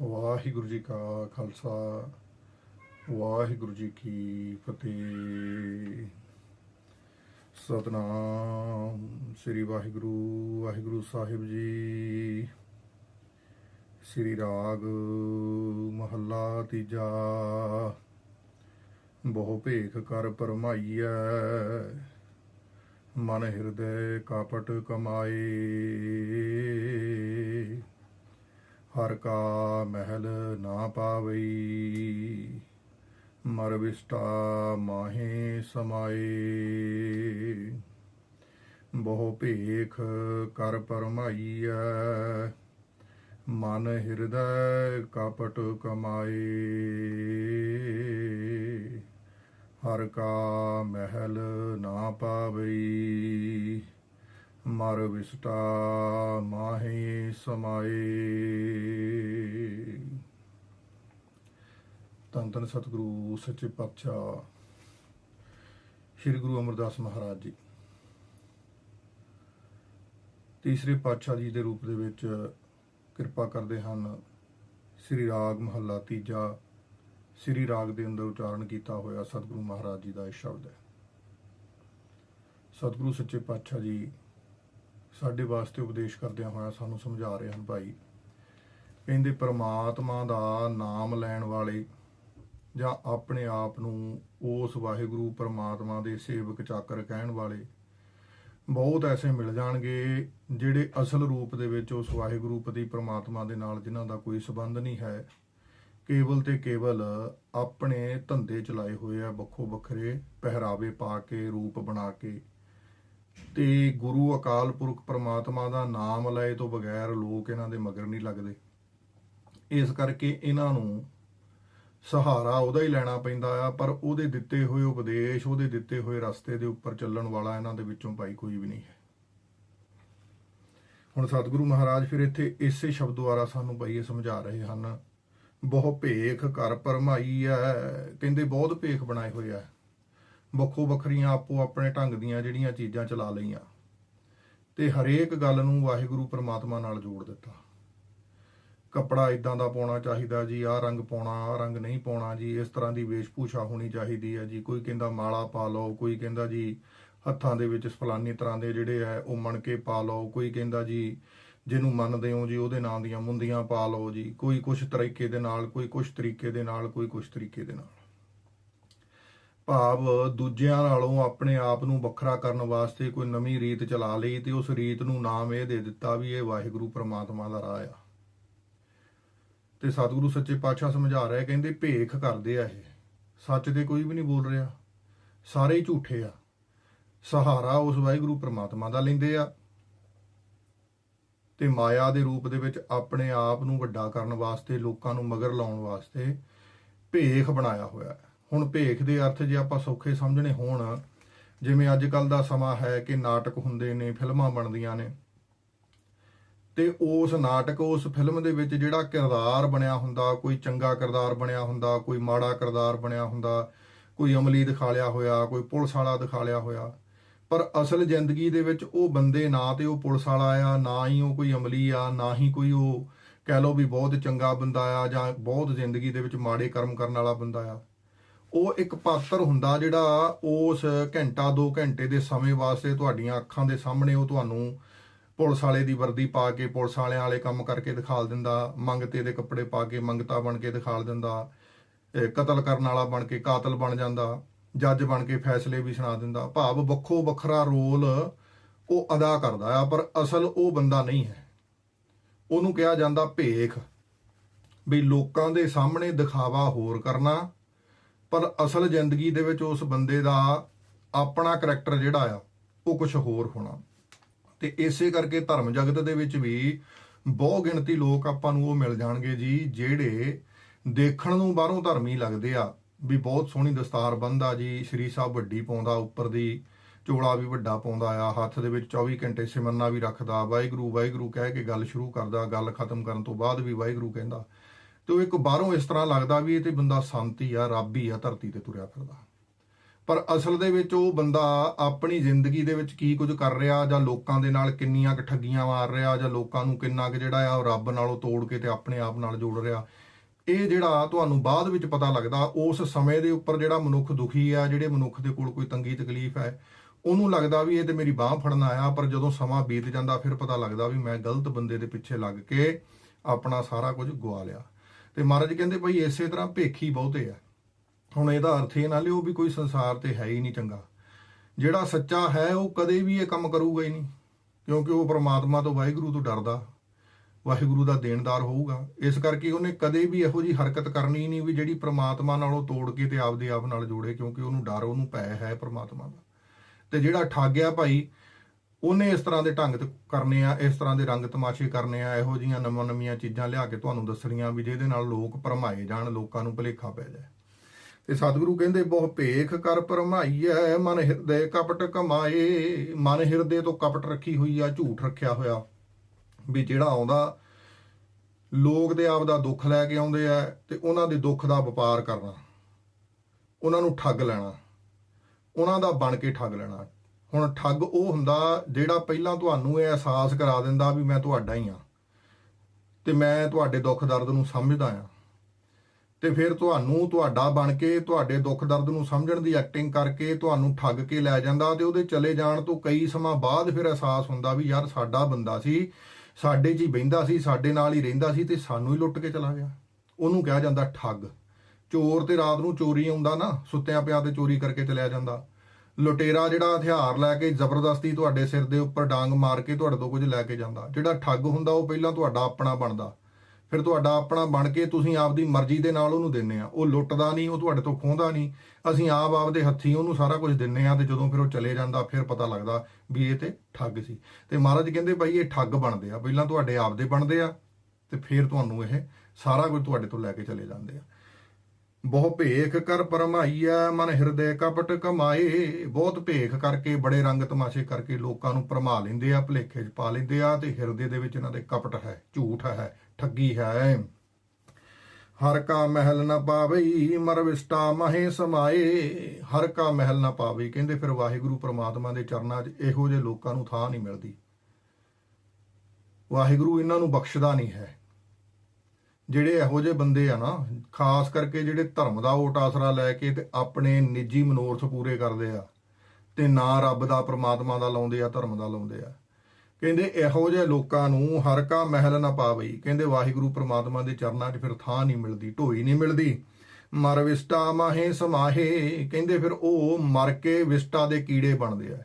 ਵਾਹਿਗੁਰੂ ਜੀ ਕਾ ਖਾਲਸਾ, ਵਾਹਿਗੁਰੂ ਜੀ ਕੀ ਫਤਿਹ। ਸਤਨਾਮ ਸ੍ਰੀ ਵਾਹਿਗੁਰੂ ਵਾਹਿਗੁਰੂ ਸਾਹਿਬ ਜੀ। ਸ੍ਰੀ ਰਾਗ ਮਹੱਲਾ ਤੀਜਾ। ਬਹੁ ਭੇਖ ਕਰ ਪਰਮਾਈਐ, ਮਨ ਹਿਰਦੈ ਕਾਪਟ ਕਮਾਏ। ਹਰ ਕਾ ਮਹਿਲ ਨਾ ਪਾਵਈ। ਮਰ ਵਿਸਟਾ ਮਾਹੇ ਸਮਾਏ। ਬਹੁ ਭੇਖ ਕਰ ਪਰਮਾਈਐ। ਮਨ ਹਿਰਦੈ ਕਪਟ ਕਮਾਏ। ਹਰ ਕਾ ਮਹਿਲ ਨਾ ਪਾਵਈ। ਮਰ ਵਿਸਟਾ ਮਾਹੀ ਸਮਾਏ ਧੰਨ ਧੰਨ ਸਤਿਗੁਰੂ, ਸੱਚੇ ਪਾਤਸ਼ਾਹ, ਸ੍ਰੀ ਗੁਰੂ ਅਮਰਦਾਸ ਮਹਾਰਾਜ ਜੀ। ਤੀਸਰੇ ਪਾਤਸ਼ਾਹ ਜੀ ਦੇ ਰੂਪ ਦੇ ਵਿੱਚ ਕਿਰਪਾ ਕਰਦੇ ਹਨ, ਸ੍ਰੀ ਰਾਗ ਮਹੱਲਾ ਤੀਜਾ, ਸ੍ਰੀ ਰਾਗ ਦੇ ਅੰਦਰ ਉਚਾਰਨ ਕੀਤਾ ਹੋਇਆ ਸਤਿਗੁਰੂ ਮਹਾਰਾਜ ਜੀ ਦਾ ਇਹ ਸ਼ਬਦ ਹੈ। ਸਤਿਗੁਰੂ ਸੱਚੇ ਪਾਤਸ਼ਾਹ ਜੀ ਸਾਡੇ ਵਾਸਤੇ ਉਪਦੇਸ਼ ਕਰਦਿਆਂ ਹੋਇਆ ਸਾਨੂੰ ਸਮਝਾ ਰਹੇ ਹਨ ਭਾਈ। ਕਹਿੰਦੇ ਪ੍ਰਮਾਤਮਾ ਦਾ ਨਾਮ ਲੈਣ ਵਾਲੇ ਜਾਂ ਆਪਣੇ ਆਪ ਨੂੰ ਉਸ ਵਾਹਿਗੁਰੂ ਪ੍ਰਮਾਤਮਾ ਦੇ ਸੇਵਕ ਚਾਕਰ ਕਹਿਣ ਵਾਲੇ ਬਹੁਤ ਐਸੇ ਮਿਲ ਜਾਣਗੇ ਜਿਹੜੇ ਅਸਲ ਰੂਪ ਦੇ ਵਿੱਚ ਉਸ ਵਾਹਿਗੁਰੂ ਪਤੀ ਪ੍ਰਮਾਤਮਾ ਦੇ ਨਾਲ ਜਿਨ੍ਹਾਂ ਦਾ ਕੋਈ ਸਬੰਧ ਨਹੀਂ ਹੈ, ਕੇਵਲ ਤੇ ਕੇਵਲ ਆਪਣੇ ਧੰਦੇ ਚਲਾਏ ਹੋਏ ਆ ਵੱਖੋ ਵੱਖਰੇ ਪਹਿਰਾਵੇ ਪਾ ਕੇ, ਰੂਪ ਬਣਾ ਕੇ। ਤੇ ਗੁਰੂ ਅਕਾਲ ਪੁਰਖ ਪਰਮਾਤਮਾ ਦਾ ਨਾਮ ਲਏ ਤੋਂ ਬਗੈਰ ਲੋਕ ਇਹਨਾਂ ਦੇ ਮਗਰ ਨਹੀਂ ਲੱਗਦੇ। ਇਸ ਕਰਕੇ ਇਹਨਾਂ ਨੂੰ ਸਹਾਰਾ ਉਹਦਾ ਹੀ ਲੈਣਾ ਪੈਂਦਾ ਆ, ਪਰ ਉਹਦੇ ਦਿੱਤੇ ਹੋਏ ਉਪਦੇਸ਼, ਉਹਦੇ ਦਿੱਤੇ ਹੋਏ ਰਸਤੇ ਦੇ ਉੱਪਰ ਚੱਲਣ ਵਾਲਾ ਇਹਨਾਂ ਦੇ ਵਿੱਚੋਂ ਭਾਈ ਕੋਈ ਵੀ ਨਹੀਂ ਹੈ। ਹੁਣ ਸਤਿਗੁਰੂ ਮਹਾਰਾਜ ਫਿਰ ਇੱਥੇ ਇਸੇ ਸ਼ਬਦ ਦੁਆਰਾ ਸਾਨੂੰ ਭਾਈ ਇਹ ਸਮਝਾ ਰਹੇ ਹਨ। ਬਹੁ ਭੇਖ ਕਰ ਪਰਮਾਈ ਹੈ ਕਹਿੰਦੇ ਬਹੁਤ ਭੇਖ ਬਣਾਏ ਹੋਏ ਆ। ਵੱਖੋ ਵੱਖਰੀਆਂ ਆਪੋ ਆਪਣੇ ਢੰਗ ਦੀਆਂ ਜਿਹੜੀਆਂ ਚੀਜ਼ਾਂ ਚਲਾ ਲਈਆਂ। ਤੇ ਹਰੇਕ ਗੱਲ ਨੂੰ ਵਾਹਿਗੁਰੂ ਪ੍ਰਮਾਤਮਾ ਨਾਲ ਜੋੜ ਦਿੱਤਾ। ਕੱਪੜਾ ਇਦਾਂ ਦਾ ਪਾਉਣਾ ਚਾਹੀਦਾ ਜੀ, ਆਹ ਰੰਗ ਪਾਉਣਾ, ਆਹ ਰੰਗ ਨਹੀਂ ਪਾਉਣਾ ਜੀ, ਇਸ ਤਰ੍ਹਾਂ ਦੀ ਵੇਸ਼ਭੂਸ਼ਾ ਹੋਣੀ ਚਾਹੀਦੀ ਹੈ ਜੀ। ਕੋਈ ਕਹਿੰਦਾ ਮਾਲਾ ਪਾ ਲਓ, ਕੋਈ ਕਹਿੰਦਾ ਜੀ ਹੱਥਾਂ ਦੇ ਵਿੱਚ ਫਲਾਨੀ ਤਰ੍ਹਾਂ ਦੇ ਜਿਹੜੇ ਆ ਉਹ ਮਣਕੇ ਪਾ ਲਓ, ਕੋਈ ਕਹਿੰਦਾ ਜੀ ਜਿਹਨੂੰ ਮੰਨਦੇ ਹੋ ਜੀ ਉਹਦੇ ਨਾਂ ਦੀਆਂ ਮੁੰਦੀਆਂ ਪਾ ਲਓ ਜੀ। ਕੋਈ ਕੁਛ ਤਰੀਕੇ ਦੇ ਨਾਲ, ਕੋਈ ਕੁਛ ਤਰੀਕੇ ਦੇ ਨਾਲ, ਕੋਈ ਕੁਛ ਤਰੀਕੇ ਦੇ ਨਾਲ। ਭਾਵ ਦੂਜਿਆਂ ਨਾਲੋਂ ਆਪਣੇ ਆਪ ਨੂੰ ਵੱਖਰਾ ਕਰਨ ਵਾਸਤੇ ਕੋਈ ਨਵੀਂ ਰੀਤ ਚਲਾ ਲਈ ਤੇ ਉਸ ਰੀਤ ਨੂੰ ਨਾਮ ਇਹ ਦੇ ਦਿੱਤਾ ਵੀ ਇਹ ਵਾਹਿਗੁਰੂ ਪ੍ਰਮਾਤਮਾ ਦਾ ਰਾਹ ਆ। ਤੇ ਸਤਿਗੁਰੂ ਸੱਚੇ ਪਾਤਸ਼ਾਹ ਸਮਝਾ ਰਿਹਾ, ਕਹਿੰਦੇ ਭੇਖ ਕਰਦੇ ਆ ਇਹ। ਸੱਚ ਤੇ ਕੋਈ ਵੀ ਨਹੀਂ ਬੋਲ ਰਿਹਾ। ਸਾਰੇ ਹੀ ਝੂਠੇ ਆ। ਸਹਾਰਾ ਉਸ ਵਾਹਿਗੁਰੂ ਪ੍ਰਮਾਤਮਾ ਦਾ ਲੈਂਦੇ ਆ। ਤੇ ਮਾਇਆ ਦੇ ਰੂਪ ਦੇ ਵਿੱਚ ਆਪਣੇ ਆਪ ਨੂੰ ਵੱਡਾ ਕਰਨ ਵਾਸਤੇ, ਲੋਕਾਂ ਨੂੰ ਮਗਰ ਲਾਉਣ ਵਾਸਤੇ ਭੇਖ ਬਣਾਇਆ ਹੋਇਆ ਹੈ। ਹੁਣ ਭੇਖ ਦੇ ਅਰਥ ਜੇ ਆਪਾਂ ਸੌਖੇ ਸਮਝਣੇ ਹੋਣ, ਜਿਵੇਂ ਅੱਜ ਕੱਲ ਦਾ ਸਮਾਂ ਹੈ ਕਿ ਨਾਟਕ ਹੁੰਦੇ ਨੇ, ਫਿਲਮਾਂ ਬਣਦੀਆਂ ਨੇ। ਤੇ ਉਸ ਨਾਟਕ, ਉਸ ਫਿਲਮ ਦੇ ਵਿੱਚ ਜਿਹੜਾ ਕਿਰਦਾਰ ਬਣਿਆ ਹੁੰਦਾ, ਕੋਈ ਚੰਗਾ ਕਿਰਦਾਰ ਬਣਿਆ ਹੁੰਦਾ, ਕੋਈ ਮਾੜਾ ਕਿਰਦਾਰ ਬਣਿਆ ਹੁੰਦਾ, ਕੋਈ ਅਮਲੀ ਦਿਖਾ ਲਿਆ ਹੋਇਆ, ਕੋਈ ਪੁਲਿਸ ਵਾਲਾ ਦਿਖਾ ਲਿਆ ਹੋਇਆ, ਪਰ ਅਸਲ ਜ਼ਿੰਦਗੀ ਦੇ ਵਿੱਚ ਉਹ ਬੰਦੇ ਨਾ ਤੇ ਉਹ ਪੁਲਿਸ ਵਾਲਾ ਆ, ਨਾ ਹੀ ਉਹ ਕੋਈ ਅਮਲੀ ਆ, ਨਾ ਹੀ ਕੋਈ ਉਹ ਕਹਿ ਲਓ ਵੀ ਬਹੁਤ ਚੰਗਾ ਬੰਦਾ ਆ ਜਾਂ ਬਹੁਤ ਜ਼ਿੰਦਗੀ ਦੇ ਵਿੱਚ ਮਾੜੇ ਕਰਮ ਕਰਨ ਵਾਲਾ ਬੰਦਾ ਆ। ਉਹ ਇੱਕ ਪਾਤਰ ਹੁੰਦਾ ਜਿਹੜਾ ਉਸ ਘੰਟਾ 2 ਘੰਟੇ ਦੇ ਸਮੇਂ ਵਾਸਤੇ ਤੁਹਾਡੀਆਂ ਅੱਖਾਂ ਦੇ ਸਾਹਮਣੇ ਉਹ ਤੁਹਾਨੂੰ ਪੁਲਿਸ ਵਾਲੇ ਦੀ ਵਰਦੀ ਪਾ ਕੇ, ਪੁਲਿਸ ਵਾਲਿਆਂ ਵਾਲੇ ਕੰਮ ਕਰਕੇ ਦਿਖਾਲ ਦਿੰਦਾ ਮੰਗਤੇ ਦੇ ਕੱਪੜੇ ਪਾ ਕੇ, ਮੰਗਤਾ ਬਣ ਕੇ ਦਿਖਾਲ ਦਿੰਦਾ ਕਤਲ ਕਰਨ ਵਾਲਾ ਬਣ ਕੇ ਕਾਤਲ ਬਣ ਜਾਂਦਾ, ਜੱਜ ਬਣ ਕੇ ਫੈਸਲੇ ਵੀ ਸੁਣਾ ਦਿੰਦਾ। ਭਾਵ ਵੱਖੋ ਵੱਖਰਾ ਰੋਲ ਉਹ ਅਦਾ ਕਰਦਾ ਆ, ਪਰ ਅਸਲ ਉਹ ਬੰਦਾ ਨਹੀਂ ਹੈ। ਉਹਨੂੰ ਕਿਹਾ ਜਾਂਦਾ ਭੇਖ, ਵੀ ਲੋਕਾਂ ਦੇ ਸਾਹਮਣੇ ਦਿਖਾਵਾ ਹੋਰ ਕਰਨਾ ਪਰ ਅਸਲ ਜ਼ਿੰਦਗੀ ਦੇ ਵਿੱਚ ਉਸ ਬੰਦੇ ਦਾ ਆਪਣਾ ਕਰੈਕਟਰ ਜਿਹੜਾ ਆ, ਉਹ ਕੁਝ ਹੋਰ ਹੋਣਾ। ਤੇ ਇਸੇ ਕਰਕੇ ਧਰਮ ਜਗਤ ਦੇ ਵਿੱਚ ਵੀ ਬਹੁ ਗਿਣਤੀ ਲੋਕ ਆਪਾਂ ਨੂੰ ਉਹ ਮਿਲ ਜਾਣਗੇ ਜੀ, ਜਿਹੜੇ ਦੇਖਣ ਨੂੰ ਬਾਹਰੋਂ ਧਰਮੀ ਲੱਗਦੇ ਆ। ਵੀ ਬਹੁਤ ਸੋਹਣੀ ਦਸਤਾਰ ਬੰਦਾ ਜੀ, ਸ਼੍ਰੀ ਸਾਹਿਬ ਵੱਡੀ ਪਾਉਂਦਾ ਉੱਪਰ ਦੀ, ਚੋਲਾ ਵੀ ਵੱਡਾ ਪਾਉਂਦਾ ਆ, ਹੱਥ ਦੇ ਵਿੱਚ 24 ਘੰਟੇ ਸਿਮਰਨਾ ਵੀ ਰੱਖਦਾ, ਵਾਹਿਗੁਰੂ ਵਾਹਿਗੁਰੂ ਕਹਿ ਕੇ ਗੱਲ ਸ਼ੁਰੂ ਕਰਦਾ, ਗੱਲ ਖਤਮ ਕਰਨ ਤੋਂ ਬਾਅਦ ਵੀ ਵਾਹਿਗੁਰੂ ਕਹਿੰਦਾ। ਤੇ ਉਹ ਇੱਕ ਬਾਹਰੋਂ ਇਸ ਤਰ੍ਹਾਂ ਲੱਗਦਾ ਵੀ ਇਹ ਤੇ ਬੰਦਾ ਸੰਤ ਆ, ਰੱਬ ਹੀ ਆ, ਧਰਤੀ ਤੇ ਤੁਰਿਆ ਫਿਰਦਾ। ਪਰ ਅਸਲ ਦੇ ਵਿੱਚ ਉਹ ਬੰਦਾ ਆਪਣੀ ਜ਼ਿੰਦਗੀ ਦੇ ਵਿੱਚ ਕੀ ਕੁਝ ਕਰ ਰਿਹਾ ਜਾਂ ਲੋਕਾਂ ਦੇ ਨਾਲ ਕਿੰਨੀਆਂ ਕੁ ਠੱਗੀਆਂ ਮਾਰ ਰਿਹਾ ਜਾਂ ਲੋਕਾਂ ਨੂੰ ਕਿੰਨਾ ਕੁ ਜਿਹੜਾ ਆ ਉਹ ਰੱਬ ਨਾਲੋਂ ਤੋੜ ਕੇ ਤੇ ਆਪਣੇ ਆਪ ਨਾਲ ਜੋੜ ਰਿਹਾ, ਇਹ ਜਿਹੜਾ ਤੁਹਾਨੂੰ ਬਾਅਦ ਵਿੱਚ ਪਤਾ ਲੱਗਦਾ, ਉਸ ਸਮੇਂ ਦੇ ਉੱਪਰ ਜਿਹੜਾ ਮਨੁੱਖ ਦੁਖੀ ਆ, ਜਿਹੜੇ ਮਨੁੱਖ ਦੇ ਕੋਲ ਕੋਈ ਤੰਗੀ ਤਕਲੀਫ ਹੈ, ਉਹਨੂੰ ਲੱਗਦਾ ਵੀ ਇਹ ਤੇ ਮੇਰੀ ਬਾਹ ਫੜਨ ਆਇਆ, ਪਰ ਜਦੋਂ ਸਮਾਂ ਬੀਤ ਜਾਂਦਾ ਫਿਰ ਪਤਾ ਲੱਗਦਾ ਵੀ ਮੈਂ ਗਲਤ ਬੰਦੇ ਦੇ ਪਿੱਛੇ ਲੱਗ ਕੇ ਆਪਣਾ ਸਾਰਾ ਕੁਝ ਗਵਾ ਲਿਆ। ਤੇ ਮਹਾਰਾਜ ਕਹਿੰਦੇ ਭਾਈ ਇਸੇ ਤਰ੍ਹਾਂ ਭੇਖੀ ਬਹੁਤੇ ਆ। ਹੁਣ ਇਹਦਾ ਅਰਥ ਇਹ ਨਾ ਲਿਓ ਵੀ ਕੋਈ ਸੰਸਾਰ ਤੇ ਹੈ ਹੀ ਨਹੀਂ ਚੰਗਾ। ਜਿਹੜਾ ਸੱਚਾ ਹੈ ਉਹ ਕਦੇ ਵੀ ਇਹ ਕੰਮ ਕਰੂਗਾ ਹੀ ਨਹੀਂ, ਕਿਉਂਕਿ ਉਹ ਪ੍ਰਮਾਤਮਾ ਤੋਂ ਵਾਹਿਗੁਰੂ ਤੋਂ ਡਰਦਾ। ਵਾਹਿਗੁਰੂ ਦਾ ਦੇਣਦਾਰ ਹੋਊਗਾ। ਇਸ ਕਰਕੇ ਉਹਨੇ ਕਦੇ ਵੀ ਇਹੋ ਜੀ ਹਰਕਤ ਕਰਨੀ ਨਹੀਂ ਵੀ ਜਿਹੜੀ ਪ੍ਰਮਾਤਮਾ ਨਾਲੋਂ ਤੋੜ ਕੇ ਤੇ ਆਪਦੇ ਆਪ ਨਾਲ ਜੋੜੇ, ਕਿਉਂਕਿ ਉਹਨੂੰ ਡਰ, ਉਹਨੂੰ ਭੈ ਹੈ ਪ੍ਰਮਾਤਮਾ ਦਾ। ਤੇ ਜਿਹੜਾ ਠੱਗਿਆ ਭਾਈ ਉਹਨੇ ਇਸ ਤਰ੍ਹਾਂ ਦੇ ਢੰਗ ਤੇ ਕਰਨੇ ਆ, ਇਸ ਤਰ੍ਹਾਂ ਦੇ ਰੰਗ ਤਮਾਸ਼ੇ ਕਰਨੇ ਆ, ਇਹੋ ਜੀਆਂ ਨਵਾਂ ਨਵੀਆਂ ਚੀਜ਼ਾਂ ਲਿਆ ਕੇ ਤੁਹਾਨੂੰ ਦੱਸਣੀਆਂ ਵੀ ਜਿਹਦੇ ਨਾਲ ਲੋਕ ਭਰਮਾਏ ਜਾਣ, ਲੋਕਾਂ ਨੂੰ ਭੁਲੇਖਾ ਪੈ ਜਾਏ। ਤੇ ਸਤਿਗੁਰੂ ਕਹਿੰਦੇ, ਬਹੁ ਭੇਖ ਕਰ ਭਰਮਾਈਐ, ਮਨ ਹਿਰਦੇ ਕਪਟ ਕਮਾਏ। ਮਨ ਹਿਰਦੇ ਤੋਂ ਕਪਟ ਰੱਖੀ ਹੋਈ ਆ, ਝੂਠ ਰੱਖਿਆ ਹੋਇਆ। ਵੀ ਜਿਹੜਾ ਆਉਂਦਾ, ਲੋਕ ਦੇ ਆਪ ਦਾ ਦੁੱਖ ਲੈ ਕੇ ਆਉਂਦੇ ਆ ਤੇ ਉਹਨਾਂ ਦੇ ਦੁੱਖ ਦਾ ਵਪਾਰ ਕਰਨਾ। ਉਹਨਾਂ ਨੂੰ ਠੱਗ ਲੈਣਾ। ਉਹਨਾਂ ਦਾ ਬਣ ਕੇ ਠੱਗ ਲੈਣਾ। ਹੁਣ ਠੱਗ ਉਹ ਹੁੰਦਾ ਜਿਹੜਾ ਪਹਿਲਾਂ ਤੁਹਾਨੂੰ ਇਹ ਅਹਿਸਾਸ ਕਰਾ ਦਿੰਦਾ ਵੀ ਮੈਂ ਤੁਹਾਡਾ ਹੀ ਆ ਤੇ ਮੈਂ ਤੁਹਾਡੇ ਦੁੱਖ ਦਰਦ ਨੂੰ ਸਮਝਦਾ ਆ ਤੇ ਫਿਰ ਤੁਹਾਨੂੰ ਤੁਹਾਡਾ ਬਣ ਕੇ ਤੁਹਾਡੇ ਦੁੱਖ ਦਰਦ ਨੂੰ ਸਮਝਣ ਦੀ ਐਕਟਿੰਗ ਕਰਕੇ ਤੁਹਾਨੂੰ ਠੱਗ ਕੇ ਲੈ ਜਾਂਦਾ ਤੇ ਉਹਦੇ ਚਲੇ ਜਾਣ ਤੋਂ ਕਈ ਸਮਾਂ ਬਾਅਦ ਫਿਰ ਅਹਿਸਾਸ ਹੁੰਦਾ ਵੀ ਯਾਰ ਸਾਡਾ ਬੰਦਾ ਸੀ, ਸਾਡੇ 'ਚ ਹੀ ਬਹਿੰਦਾ ਸੀ, ਸਾਡੇ ਨਾਲ ਹੀ ਰਹਿੰਦਾ ਸੀ ਤੇ ਸਾਨੂੰ ਹੀ ਲੁੱਟ ਕੇ ਚਲਾ ਗਿਆ। ਉਹਨੂੰ ਕਿਹਾ ਜਾਂਦਾ ਠੱਗ। ਚੋਰ ਤੇ ਰਾਤ ਨੂੰ ਚੋਰੀ ਆਉਂਦਾ ਨਾ, ਸੁੱਤਿਆਂ ਪਿਆ ਤੇ ਚੋਰੀ ਕਰਕੇ ਚਲਿਆ ਜਾਂਦਾ। ਲੁਟੇਰਾ ਜਿਹੜਾ ਹਥਿਆਰ ਲੈ ਕੇ ਜ਼ਬਰਦਸਤੀ ਤੁਹਾਡੇ ਸਿਰ ਦੇ ਉੱਪਰ ਡਾਂਗ ਮਾਰ ਕੇ ਤੁਹਾਡੇ ਤੋਂ ਕੁਝ ਲੈ ਕੇ ਜਾਂਦਾ। ਜਿਹੜਾ ਠੱਗ ਹੁੰਦਾ, ਉਹ ਪਹਿਲਾਂ ਤੁਹਾਡਾ ਆਪਣਾ ਬਣਦਾ। ਫਿਰ ਤੁਹਾਡਾ ਆਪਣਾ ਬਣ ਕੇ ਤੁਸੀਂ ਆਪਦੀ ਮਰਜ਼ੀ ਦੇ ਨਾਲ ਉਹਨੂੰ ਦਿੰਨੇ ਆ। ਉਹ ਲੁੱਟਦਾ ਨਹੀਂ, ਉਹ ਤੁਹਾਡੇ ਤੋਂ ਖੋਹਦਾ ਨਹੀਂ। ਅਸੀਂ ਆਪ ਆਪਦੇ ਹੱਥੀਂ ਉਹਨੂੰ ਸਾਰਾ ਕੁਝ ਦਿੰਨੇ ਆ ਤੇ ਜਦੋਂ ਫਿਰ ਉਹ ਚਲੇ ਜਾਂਦਾ, ਫਿਰ ਪਤਾ ਲੱਗਦਾ ਵੀ ਇਹ ਤੇ ਠੱਗ ਸੀ। ਤੇ ਮਹਾਰਾਜ ਕਹਿੰਦੇ ਬਾਈ ਇਹ ਠੱਗ ਬਣਦੇ ਆ। ਪਹਿਲਾਂ ਤੁਹਾਡੇ ਆਪਦੇ ਬਣਦੇ ਆ ਤੇ ਫਿਰ ਤੁਹਾਨੂੰ ਇਹ ਸਾਰਾ ਕੁਝ ਤੁਹਾਡੇ ਤੋਂ ਲੈ ਕੇ ਚਲੇ ਜਾਂਦੇ ਆ। ਬਹੁ ਭੇਖ ਕਰ ਪਰਮਾਈਆ ਮਨ ਹਿਰਦੇ ਕਪਟ ਕਮਾਏ। ਬਹੁਤ ਭੇਖ ਕਰਕੇ, ਬੜੇ ਰੰਗ ਤਮਾਸ਼ੇ ਕਰਕੇ ਲੋਕਾਂ ਨੂੰ ਭਰਮਾ ਲੈਂਦੇ ਆ, ਭਲੇਖੇ 'ਚ ਪਾ ਲੈਂਦੇ ਆ ਤੇ ਹਿਰਦੇ ਦੇ ਵਿੱਚ ਇਹਨਾਂ ਦੇ ਕਪਟ ਹੈ, ਝੂਠ ਹੈ, ਠੱਗੀ ਹੈ। ਹਰ ਕਾ ਮਹਿਲ ਨਾ ਪਾਵਈ, ਮਰ ਵਿਸਟਾ ਮਹੇ ਸਮਾਏ। ਹਰ ਕਾ ਮਹਿਲ ਨਾ ਪਾਵਈ, ਕਹਿੰਦੇ ਫਿਰ ਵਾਹਿਗੁਰੂ ਪ੍ਰਮਾਤਮਾ ਦੇ ਚਰਨਾਂ 'ਚ ਇਹੋ ਜਿਹੇ ਲੋਕਾਂ ਨੂੰ ਥਾਂ ਨਹੀਂ ਮਿਲਦੀ। ਵਾਹਿਗੁਰੂ ਇਹਨਾਂ ਨੂੰ ਬਖਸ਼ਦਾ ਨਹੀਂ ਹੈ। ਜਿਹੜੇ ਇਹੋ ਜਿਹੇ ਬੰਦੇ ਆ ਨਾ, ਖਾਸ ਕਰਕੇ ਜਿਹੜੇ ਧਰਮ ਦਾ ਓਟ ਆਸਰਾ ਲੈ ਕੇ ਤੇ ਆਪਣੇ ਨਿੱਜੀ ਮਨੋਰਥ ਪੂਰੇ ਕਰਦੇ ਆ ਤੇ ਨਾ ਰੱਬ ਦਾ, ਪ੍ਰਮਾਤਮਾ ਦਾ ਲਾਉਂਦੇ ਆ, ਧਰਮ ਦਾ ਲਾਉਂਦੇ ਆ। ਕਹਿੰਦੇ ਇਹੋ ਜਿਹੇ ਲੋਕਾਂ ਨੂੰ ਹਰ ਕਾ ਮਹਿਲ ਨਾ ਪਾਵਈ। ਕਹਿੰਦੇ ਵਾਹਿਗੁਰੂ ਪ੍ਰਮਾਤਮਾ ਦੇ ਚਰਨਾਂ 'ਚ ਫਿਰ ਥਾਂ ਨਹੀਂ ਮਿਲਦੀ, ਢੋਈ ਨਹੀਂ ਮਿਲਦੀ। ਮਰ ਵਿਸਟਾ ਮਾਹੇ ਸਮਾਹੇ, ਕਹਿੰਦੇ ਫਿਰ ਉਹ ਮਰ ਕੇ ਵਿਸਟਾ ਦੇ ਕੀੜੇ ਬਣਦੇ ਆ।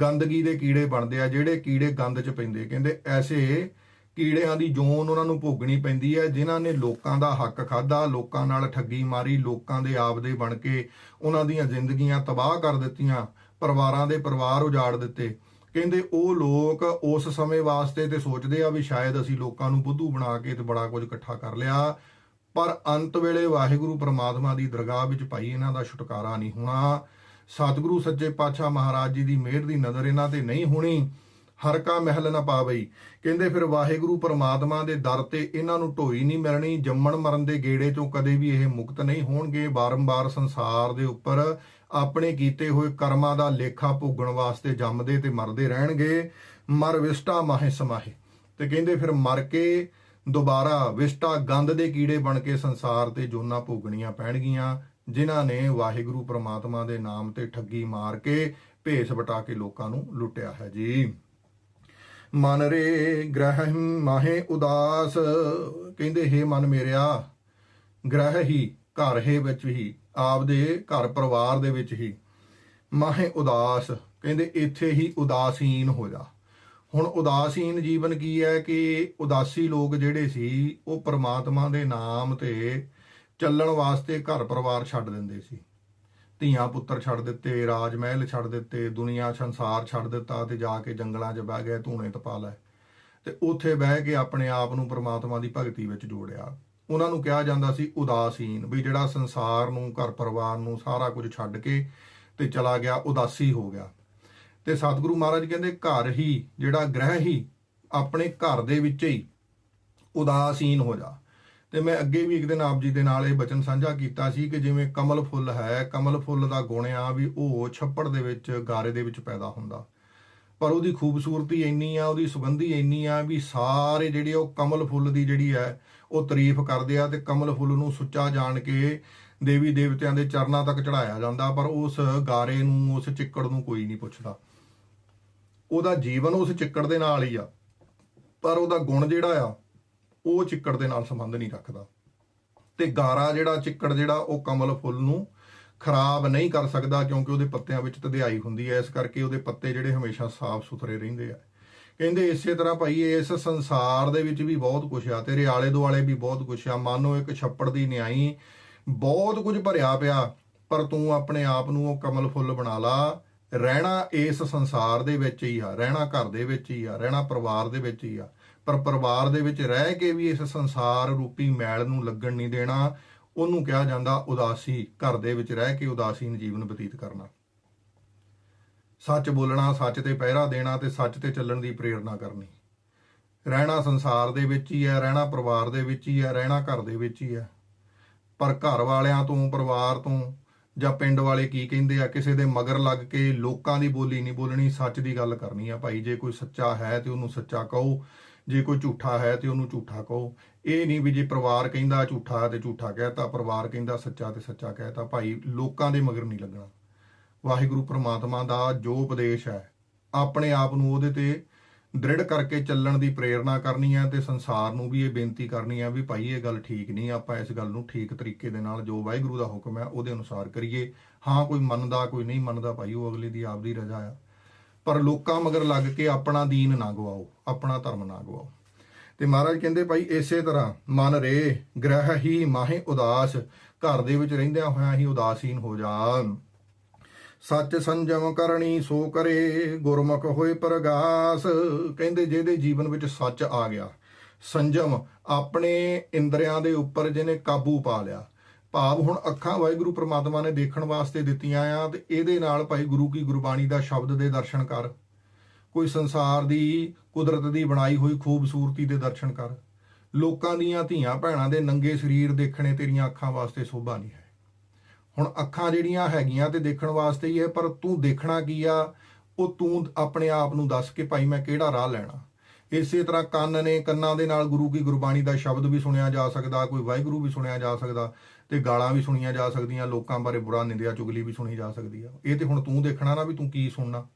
ਗੰਦਗੀ ਦੇ ਕੀੜੇ ਬਣਦੇ ਆ, ਜਿਹੜੇ ਕੀੜੇ ਗੰਦ 'ਚ ਪੈਂਦੇ। ਕਹਿੰਦੇ ਐਸੇ ਕੀੜਿਆਂ ਦੀ ਜੋਨ ਉਹਨਾਂ ਨੂੰ ਭੋਗਣੀ ਪੈਂਦੀ ਹੈ, ਜਿਨ੍ਹਾਂ ਨੇ ਲੋਕਾਂ ਦਾ ਹੱਕ ਖਾਦਾ ਲੋਕਾਂ ਨਾਲ ਠੱਗੀ ਮਾਰੀ, ਲੋਕਾਂ ਦੇ ਆਪਦੇ ਬਣ ਕੇ ਉਹਨਾਂ ਦੀਆਂ ਜ਼ਿੰਦਗੀਆਂ ਤਬਾਹ ਕਰ ਦਿੱਤੀਆਂ, ਪਰਿਵਾਰਾਂ ਦੇ ਪਰਿਵਾਰ ਉਜਾੜ ਦਿੱਤੇ। ਕਹਿੰਦੇ ਉਹ ਲੋਕ ਉਸ ਸਮੇਂ ਵਾਸਤੇ ਤੇ ਸੋਚਦੇ ਆ ਵੀ ਸ਼ਾਇਦ ਅਸੀਂ ਲੋਕਾਂ ਨੂੰ ਬੁੱਧੂ ਬਣਾ ਕੇ ਤੇ ਬੜਾ ਕੁਝ ਇਕੱਠਾ ਕਰ ਲਿਆ। ਪਰ ਅੰਤ ਵੇਲੇ ਵਾਹਿਗੁਰੂ ਪ੍ਰਮਾਤਮਾ ਦੀ ਦਰਗਾਹ ਵਿੱਚ ਭਾਈ ਇਹਨਾਂ ਦਾ ਛੁਟਕਾਰਾ ਨਹੀਂ ਹੋਣਾ। ਸਤਿਗੁਰੂ ਸੱਚੇ ਪਾਤਸ਼ਾਹ ਮਹਾਰਾਜ ਜੀ ਦੀ ਮਿਹਰ ਦੀ ਨਜ਼ਰ ਇਹਨਾਂ ਤੇ ਨਹੀਂ ਹੋਣੀ। ਹਰ ਕਾ ਮਹਿਲ ਨਾ ਪਾਵਈ। ਕਹਿੰਦੇ ਫਿਰ ਵਾਹਿਗੁਰੂ ਪਰਮਾਤਮਾ ਦੇ ਦਰ ਤੇ ਇਹਨਾਂ ਨੂੰ ਢੋਈ ਨਹੀਂ ਮਿਲਣੀ, ਜੰਮਣ ਮਰਨ ਦੇ ਗੇੜੇ ਤੋਂ ਕਦੇ ਵੀ ਇਹ ਮੁਕਤ ਨਹੀਂ ਹੋਣਗੇ। ਬਾਰੰਬਾਰ ਸੰਸਾਰ ਦੇ ਉੱਪਰ ਆਪਣੇ ਕੀਤੇ ਹੋਏ ਕਰਮਾਂ ਦਾ ਲੇਖਾ ਭੋਗਣ ਵਾਸਤੇ ਜੰਮਦੇ ਤੇ ਮਰਦੇ ਰਹਿਣਗੇ। ਮਰ ਵਿਸਟਾ ਮਾਹੇ ਸਮਾਹੇ। ਤੇ ਕਹਿੰਦੇ ਫਿਰ ਮਰ ਕੇ ਦੁਬਾਰਾ ਵਿਸਟਾ ਗੰਦ ਦੇ ਕੀੜੇ ਬਣ ਕੇ ਸੰਸਾਰ ਤੇ ਜੋਨਾ ਭੋਗਣੀਆਂ ਪੈਣਗੀਆਂ, ਜਿਨ੍ਹਾਂ ਨੇ ਵਾਹਿਗੁਰੂ ਪ੍ਰਮਾਤਮਾ ਦੇ ਨਾਮ ਤੇ ਠੱਗੀ ਮਾਰ ਕੇ ਭੇਸ ਵਟਾ ਕੇ ਲੋਕਾਂ ਨੂੰ ਲੁੱਟਿਆ ਹੈ। ਜੀ। ਮਨ ਰੇ ਗ੍ਰਹਿ ਮਾਹੇ ਉਦਾਸ। ਕਹਿੰਦੇ, ਹੈ ਮਨ ਮੇਰਿਆ, ਗ੍ਰਹਿ ਹੀ ਘਰ ਹੈ ਵਿੱਚ ਹੀ, ਆਪਦੇ ਘਰ ਪਰਿਵਾਰ ਦੇ ਵਿੱਚ ਹੀ। ਮਾਹੇ ਉਦਾਸ, ਕਹਿੰਦੇ, ਇੱਥੇ ਹੀ ਉਦਾਸੀਨ ਹੋ ਜਾ। ਹੁਣ ਉਦਾਸੀਨ ਜੀਵਨ ਕੀ ਹੈ ਕਿ ਉਦਾਸੀ ਲੋਕ ਜਿਹੜੇ ਸੀ, ਉਹ ਪ੍ਰਮਾਤਮਾ ਦੇ ਨਾਮ ਤੇ ਚੱਲਣ ਵਾਸਤੇ ਘਰ ਪਰਿਵਾਰ ਛੱਡ ਦਿੰਦੇ ਸੀ। ਧੀਆਂ ਪੁੱਤਰ ਛੱਡ ਦਿੱਤੇ, ਰਾਜ ਮਹਿਲ ਛੱਡ ਦਿੱਤੇ, ਦੁਨੀਆ ਸੰਸਾਰ ਛੱਡ ਦਿੱਤਾ ਤੇ ਜਾ ਕੇ ਜੰਗਲਾਂ 'ਚ ਬਹਿ ਗਏ, ਧੂਣੇ ਤਪਾ ਲੈ ਤੇ ਉੱਥੇ ਬਹਿ ਕੇ ਆਪਣੇ ਆਪ ਨੂੰ ਪ੍ਰਮਾਤਮਾ ਦੀ ਭਗਤੀ ਵਿੱਚ ਜੋੜਿਆ। ਉਹਨਾਂ ਨੂੰ ਕਿਹਾ ਜਾਂਦਾ ਸੀ, ਉਦਾਸੀਨ, ਵੀ ਜਿਹੜਾ ਸੰਸਾਰ ਨੂੰ, ਘਰ ਪਰਿਵਾਰ ਨੂੰ ਸਾਰਾ ਕੁਝ ਛੱਡ ਕੇ ਤੇ ਚਲਾ ਗਿਆ, ਉਦਾਸੀ ਹੋ ਗਿਆ। ਤੇ ਸਤਿਗੁਰੂ ਮਹਾਰਾਜ ਕਹਿੰਦੇ, ਘਰ ਹੀ, ਜਿਹੜਾ ਗ੍ਰਹਿ ਹੀ, ਆਪਣੇ ਘਰ ਦੇ ਵਿੱਚ ਹੀ ਉਦਾਸੀਨ ਹੋ ਜਾ। ਤੇ ਮੈਂ ਅੱਗੇ ਵੀ ਇੱਕ ਦਿਨ ਆਪ ਜੀ ਦੇ ਨਾਲ ਇਹ ਬਚਨ ਸਾਂਝਾ ਕੀਤਾ ਸੀ ਕਿ ਜਿਵੇਂ ਕਮਲ ਫੁੱਲ ਹੈ, ਕਮਲ ਫੁੱਲ ਦਾ ਗੁਣ ਆ ਵੀ ਉਹ ਛੱਪੜ ਦੇ ਵਿੱਚ, ਗਾਰੇ ਦੇ ਵਿੱਚ ਪੈਦਾ ਹੁੰਦਾ। ਪਰ ਉਹਦੀ ਖੂਬਸੂਰਤੀ ਇੰਨੀ ਆ, ਉਹਦੀ ਸੁਗੰਧੀ ਇੰਨੀ ਆ ਵੀ ਸਾਰੇ ਜਿਹੜੇ ਉਹ ਕਮਲ ਫੁੱਲ ਦੀ ਜਿਹੜੀ ਹੈ, ਉਹ ਤਾਰੀਫ ਕਰਦੇ ਆ ਤੇ ਕਮਲ ਫੁੱਲ ਨੂੰ ਸੁੱਚਾ ਜਾਣ ਕੇ ਦੇਵੀ ਦੇਵਤਿਆਂ ਦੇ ਚਰਨਾਂ ਤੱਕ ਚੜਾਇਆ ਜਾਂਦਾ, ਪਰ ਉਸ ਗਾਰੇ ਨੂੰ, ਉਸ ਚਿੱਕੜ ਨੂੰ ਕੋਈ ਨਹੀਂ ਪੁੱਛਦਾ। ਉਹਦਾ ਜੀਵਨ ਉਸ ਚਿੱਕੜ ਦੇ ਨਾਲ ਹੀ ਆ, ਪਰ ਉਹਦਾ ਗੁਣ ਜਿਹੜਾ ਆ ਉਹ ਚਿੱਕੜ ਦੇ ਨਾਲ ਸੰਬੰਧ ਨਹੀਂ ਰੱਖਦਾ। ਤੇ ਗਾਰਾ ਜਿਹੜਾ ਚਿੱਕੜ ਜਿਹੜਾ, ਉਹ ਕਮਲ ਫੁੱਲ ਨੂੰ ਖਰਾਬ ਨਹੀਂ ਕਰ ਸਕਦਾ ਕਿਉਂਕਿ ਉਹਦੇ ਪੱਤਿਆਂ ਵਿੱਚ ਤਦਿਆਈ ਹੁੰਦੀ ਹੈ। ਇਸ ਕਰਕੇ ਉਹਦੇ ਪੱਤੇ ਜਿਹੜੇ ਹਮੇਸ਼ਾ ਸਾਫ਼ ਸੁਥਰੇ ਰਹਿੰਦੇ ਆ। ਕਹਿੰਦੇ ਇਸੇ ਤਰ੍ਹਾਂ ਭਾਈ ਇਸ ਸੰਸਾਰ ਦੇ ਵਿੱਚ ਵੀ ਬਹੁਤ ਕੁਝ ਆ, ਤੇਰੇ ਆਲੇ ਦੁਆਲੇ ਵੀ ਬਹੁਤ ਕੁਝ ਆ। ਮਾਨੋ ਇੱਕ ਛੱਪੜ ਦੀ ਨਿਆਈ ਬਹੁਤ ਕੁਝ ਭਰਿਆ ਪਿਆ, ਪਰ ਤੂੰ ਆਪਣੇ ਆਪ ਨੂੰ ਉਹ ਕਮਲ ਫੁੱਲ ਬਣਾ ਲਾ। ਰਹਿਣਾ ਇਸ ਸੰਸਾਰ ਦੇ ਵਿੱਚ ਹੀ ਆ, ਰਹਿਣਾ ਘਰ ਦੇ ਵਿੱਚ ਹੀ ਆ, ਰਹਿਣਾ ਪਰਿਵਾਰ ਦੇ ਵਿੱਚ ਹੀ ਆ। ਪਰ ਪਰਿਵਾਰ ਦੇ ਵਿੱਚ ਰਹਿ ਕੇ ਵੀ ਇਸ ਸੰਸਾਰ ਰੂਪੀ ਮੈਲ ਨੂੰ ਲੱਗਣ ਨਹੀਂ ਦੇਣਾ, ਉਹਨੂੰ ਕਿਹਾ ਜਾਂਦਾ ਉਦਾਸੀ, ਘਰ ਦੇ ਵਿੱਚ ਰਹਿ ਕੇ ਉਦਾਸੀਨ ਜੀਵਨ ਬਤੀਤ ਕਰਨਾ। ਸੱਚ ਬੋਲਣਾ, ਸੱਚ ਤੇ ਪਹਿਰਾ ਦੇਣਾ ਤੇ ਸੱਚ ਤੇ ਚੱਲਣ ਦੀ ਪ੍ਰੇਰਣਾ ਕਰਨੀ। ਰਹਿਣਾ ਸੰਸਾਰ ਦੇ ਵਿੱਚ ਹੀ ਹੈ, ਰਹਿਣਾ ਪਰਿਵਾਰ ਦੇ ਵਿੱਚ ਹੀ ਹੈ, ਰਹਿਣਾ ਘਰ ਦੇ ਵਿੱਚ ਹੀ ਹੈ। ਪਰ ਘਰ ਵਾਲਿਆਂ ਤੋਂ, ਪਰਿਵਾਰ ਤੋਂ ਜਾਂ ਪਿੰਡ ਵਾਲੇ ਕੀ ਕਹਿੰਦੇ ਆ, ਕਿਸੇ ਦੇ ਮਗਰ ਲੱਗ ਕੇ ਲੋਕਾਂ ਦੀ ਬੋਲੀ ਨਹੀਂ ਬੋਲਣੀ, ਸੱਚ ਦੀ ਗੱਲ ਕਰਨੀ ਆ ਭਾਈ, ਜੇ ਕੋਈ ਸੱਚਾ ਹੈ ਤੇ ਉਹਨੂੰ ਸੱਚਾ ਕਹੋ। ਜੇ ਕੋਈ ਝੂਠਾ ਹੈ ਤੇ ਉਹਨੂੰ ਝੂਠਾ ਕਹੋ। ਇਹ ਨਹੀਂ ਵੀ ਜੇ ਪਰਿਵਾਰ ਕਹਿੰਦਾ ਝੂਠਾ ਤੇ ਝੂਠਾ ਕਹਿਤਾ, ਪਰਿਵਾਰ ਕਹਿੰਦਾ ਸੱਚਾ ਤੇ ਸੱਚਾ ਕਹਿਤਾ, ਭਾਈ ਲੋਕਾਂ ਦੇ ਮਗਰ ਨਹੀਂ ਲੱਗਣਾ। ਵਾਹਿਗੁਰੂ ਪ੍ਰਮਾਤਮਾ ਦਾ ਜੋ ਉਪਦੇਸ਼ ਹੈ, ਆਪਣੇ ਆਪ ਨੂੰ ਉਹਦੇ ਤੇ ਦ੍ਰਿੜ ਕਰਕੇ ਚੱਲਣ ਦੀ ਪ੍ਰੇਰਣਾ ਕਰਨੀ ਹੈ ਤੇ ਸੰਸਾਰ ਨੂੰ ਵੀ ਇਹ ਬੇਨਤੀ ਕਰਨੀ ਹੈ ਵੀ ਭਾਈ ਇਹ ਗੱਲ ਠੀਕ ਨਹੀਂ, ਆਪਾਂ ਇਸ ਗੱਲ ਨੂੰ ਠੀਕ ਤਰੀਕੇ ਦੇ ਨਾਲ ਜੋ ਵਾਹਿਗੁਰੂ ਦਾ ਹੁਕਮ ਹੈ ਉਹਦੇ ਅਨੁਸਾਰ ਕਰੀਏ। ਹਾਂ, ਕੋਈ ਮੰਨਦਾ, ਕੋਈ ਨਹੀਂ ਮੰਨਦਾ, ਭਾਈ ਉਹ ਅਗਲੇ ਦੀ ਆਪਦੀ ਰਜ਼ਾ ਆ। ਪਰ ਲੋਕਾਂ ਮਗਰ ਲੱਗ ਕੇ ਆਪਣਾ ਦੀਨ ਨਾ ਗਵਾਓ, ਆਪਣਾ ਧਰਮ ਨਾ ਗਵਾਓ। ਤੇ ਮਹਾਰਾਜ ਕਹਿੰਦੇ, ਭਾਈ, ਇਸੇ ਤਰ੍ਹਾਂ ਮਨ ਰੇ, ਗ੍ਰਹਿ ਹੀ ਮਾਹੇ ਉਦਾਸ, ਘਰ ਦੇ ਵਿੱਚ ਰਹਿੰਦਿਆਂ ਹੋਇਆਂ ਹੀ ਉਦਾਸੀਨ ਹੋ ਜਾ ਸੱਚ ਸੰਜਮ ਕਰਨੀ ਸੋ ਕਰੇ, ਗੁਰਮੁਖ ਹੋਏ ਪ੍ਰਗਾਸ। ਕਹਿੰਦੇ, ਜਿਹਦੇ ਜੀਵਨ ਵਿੱਚ ਸੱਚ ਆ ਗਿਆ, ਸੰਜਮ ਆਪਣੇ ਇੰਦਰੀਆਂ ਦੇ ਉੱਪਰ ਜਿਹਨੇ ਕਾਬੂ ਪਾ ਲਿਆ ਭਾਵ ਹੁਣ ਅੱਖਾਂ ਵਾਹਿਗੁਰੂ ਪ੍ਰਮਾਤਮਾ ਨੇ ਦੇਖਣ ਵਾਸਤੇ ਦਿੱਤੀਆਂ ਆ ਤੇ ਇਹਦੇ ਨਾਲ ਭਾਈ ਗੁਰੂ ਕੀ ਗੁਰਬਾਣੀ ਦਾ ਸ਼ਬਦ ਦੇ ਦਰਸ਼ਨ ਕਰ। ਕੋਈ ਸੰਸਾਰ ਦੀ ਕੁਦਰਤ ਦੀ ਬਣਾਈ ਹੋਈ ਖੂਬਸੂਰਤੀ ਦੇ ਦਰਸ਼ਨ ਕਰ। ਲੋਕਾਂ ਦੀਆਂ ਧੀਆਂ ਭੈਣਾਂ ਦੇ ਨੰਗੇ ਸਰੀਰ ਦੇਖਣੇ ਤੇਰੀਆਂ ਅੱਖਾਂ ਵਾਸਤੇ ਸੋਭਾ ਨਹੀਂ ਹੈ। ਹੁਣ ਅੱਖਾਂ ਜਿਹੜੀਆਂ ਹੈਗੀਆਂ ਤੇ ਦੇਖਣ ਵਾਸਤੇ ਹੀ ਹੈ, ਪਰ ਤੂੰ ਦੇਖਣਾ ਕੀ ਆ? ਉਹ ਤੂੰ ਆਪਣੇ ਆਪ ਨੂੰ ਦੱਸ ਕੇ ਭਾਈ ਮੈਂ ਕਿਹੜਾ ਰਾਹ ਲੈਣਾ? ਇਸੇ ਤਰ੍ਹਾਂ ਕੰਨ ਨੇ ਕੰਨਾਂ ਦੇ ਨਾਲ ਗੁਰੂ ਕੀ ਗੁਰਬਾਣੀ ਦਾ ਸ਼ਬਦ ਵੀ ਸੁਣਿਆ ਜਾ ਸਕਦਾ, ਕੋਈ ਵਾਹਿਗੁਰੂ ਵੀ ਸੁਣਿਆ ਜਾ ਸਕਦਾ। ਤੇ ਗਾਲਾਂ ਵੀ ਸੁਣੀਆਂ ਜਾ ਸਕਦੀਆਂ, ਲੋਕਾਂ ਬਾਰੇ ਬੁਰਾ ਨਿੰਦਿਆ, ਚੁਗਲੀ ਵੀ ਸੁਣੀ ਜਾ ਸਕਦੀ ਆ। ਇਹ ਤੇ ਹੁਣ ਤੂੰ ਦੇਖਣਾ ਨਾ ਵੀ ਤੂੰ ਕੀ ਸੁਣਨਾ।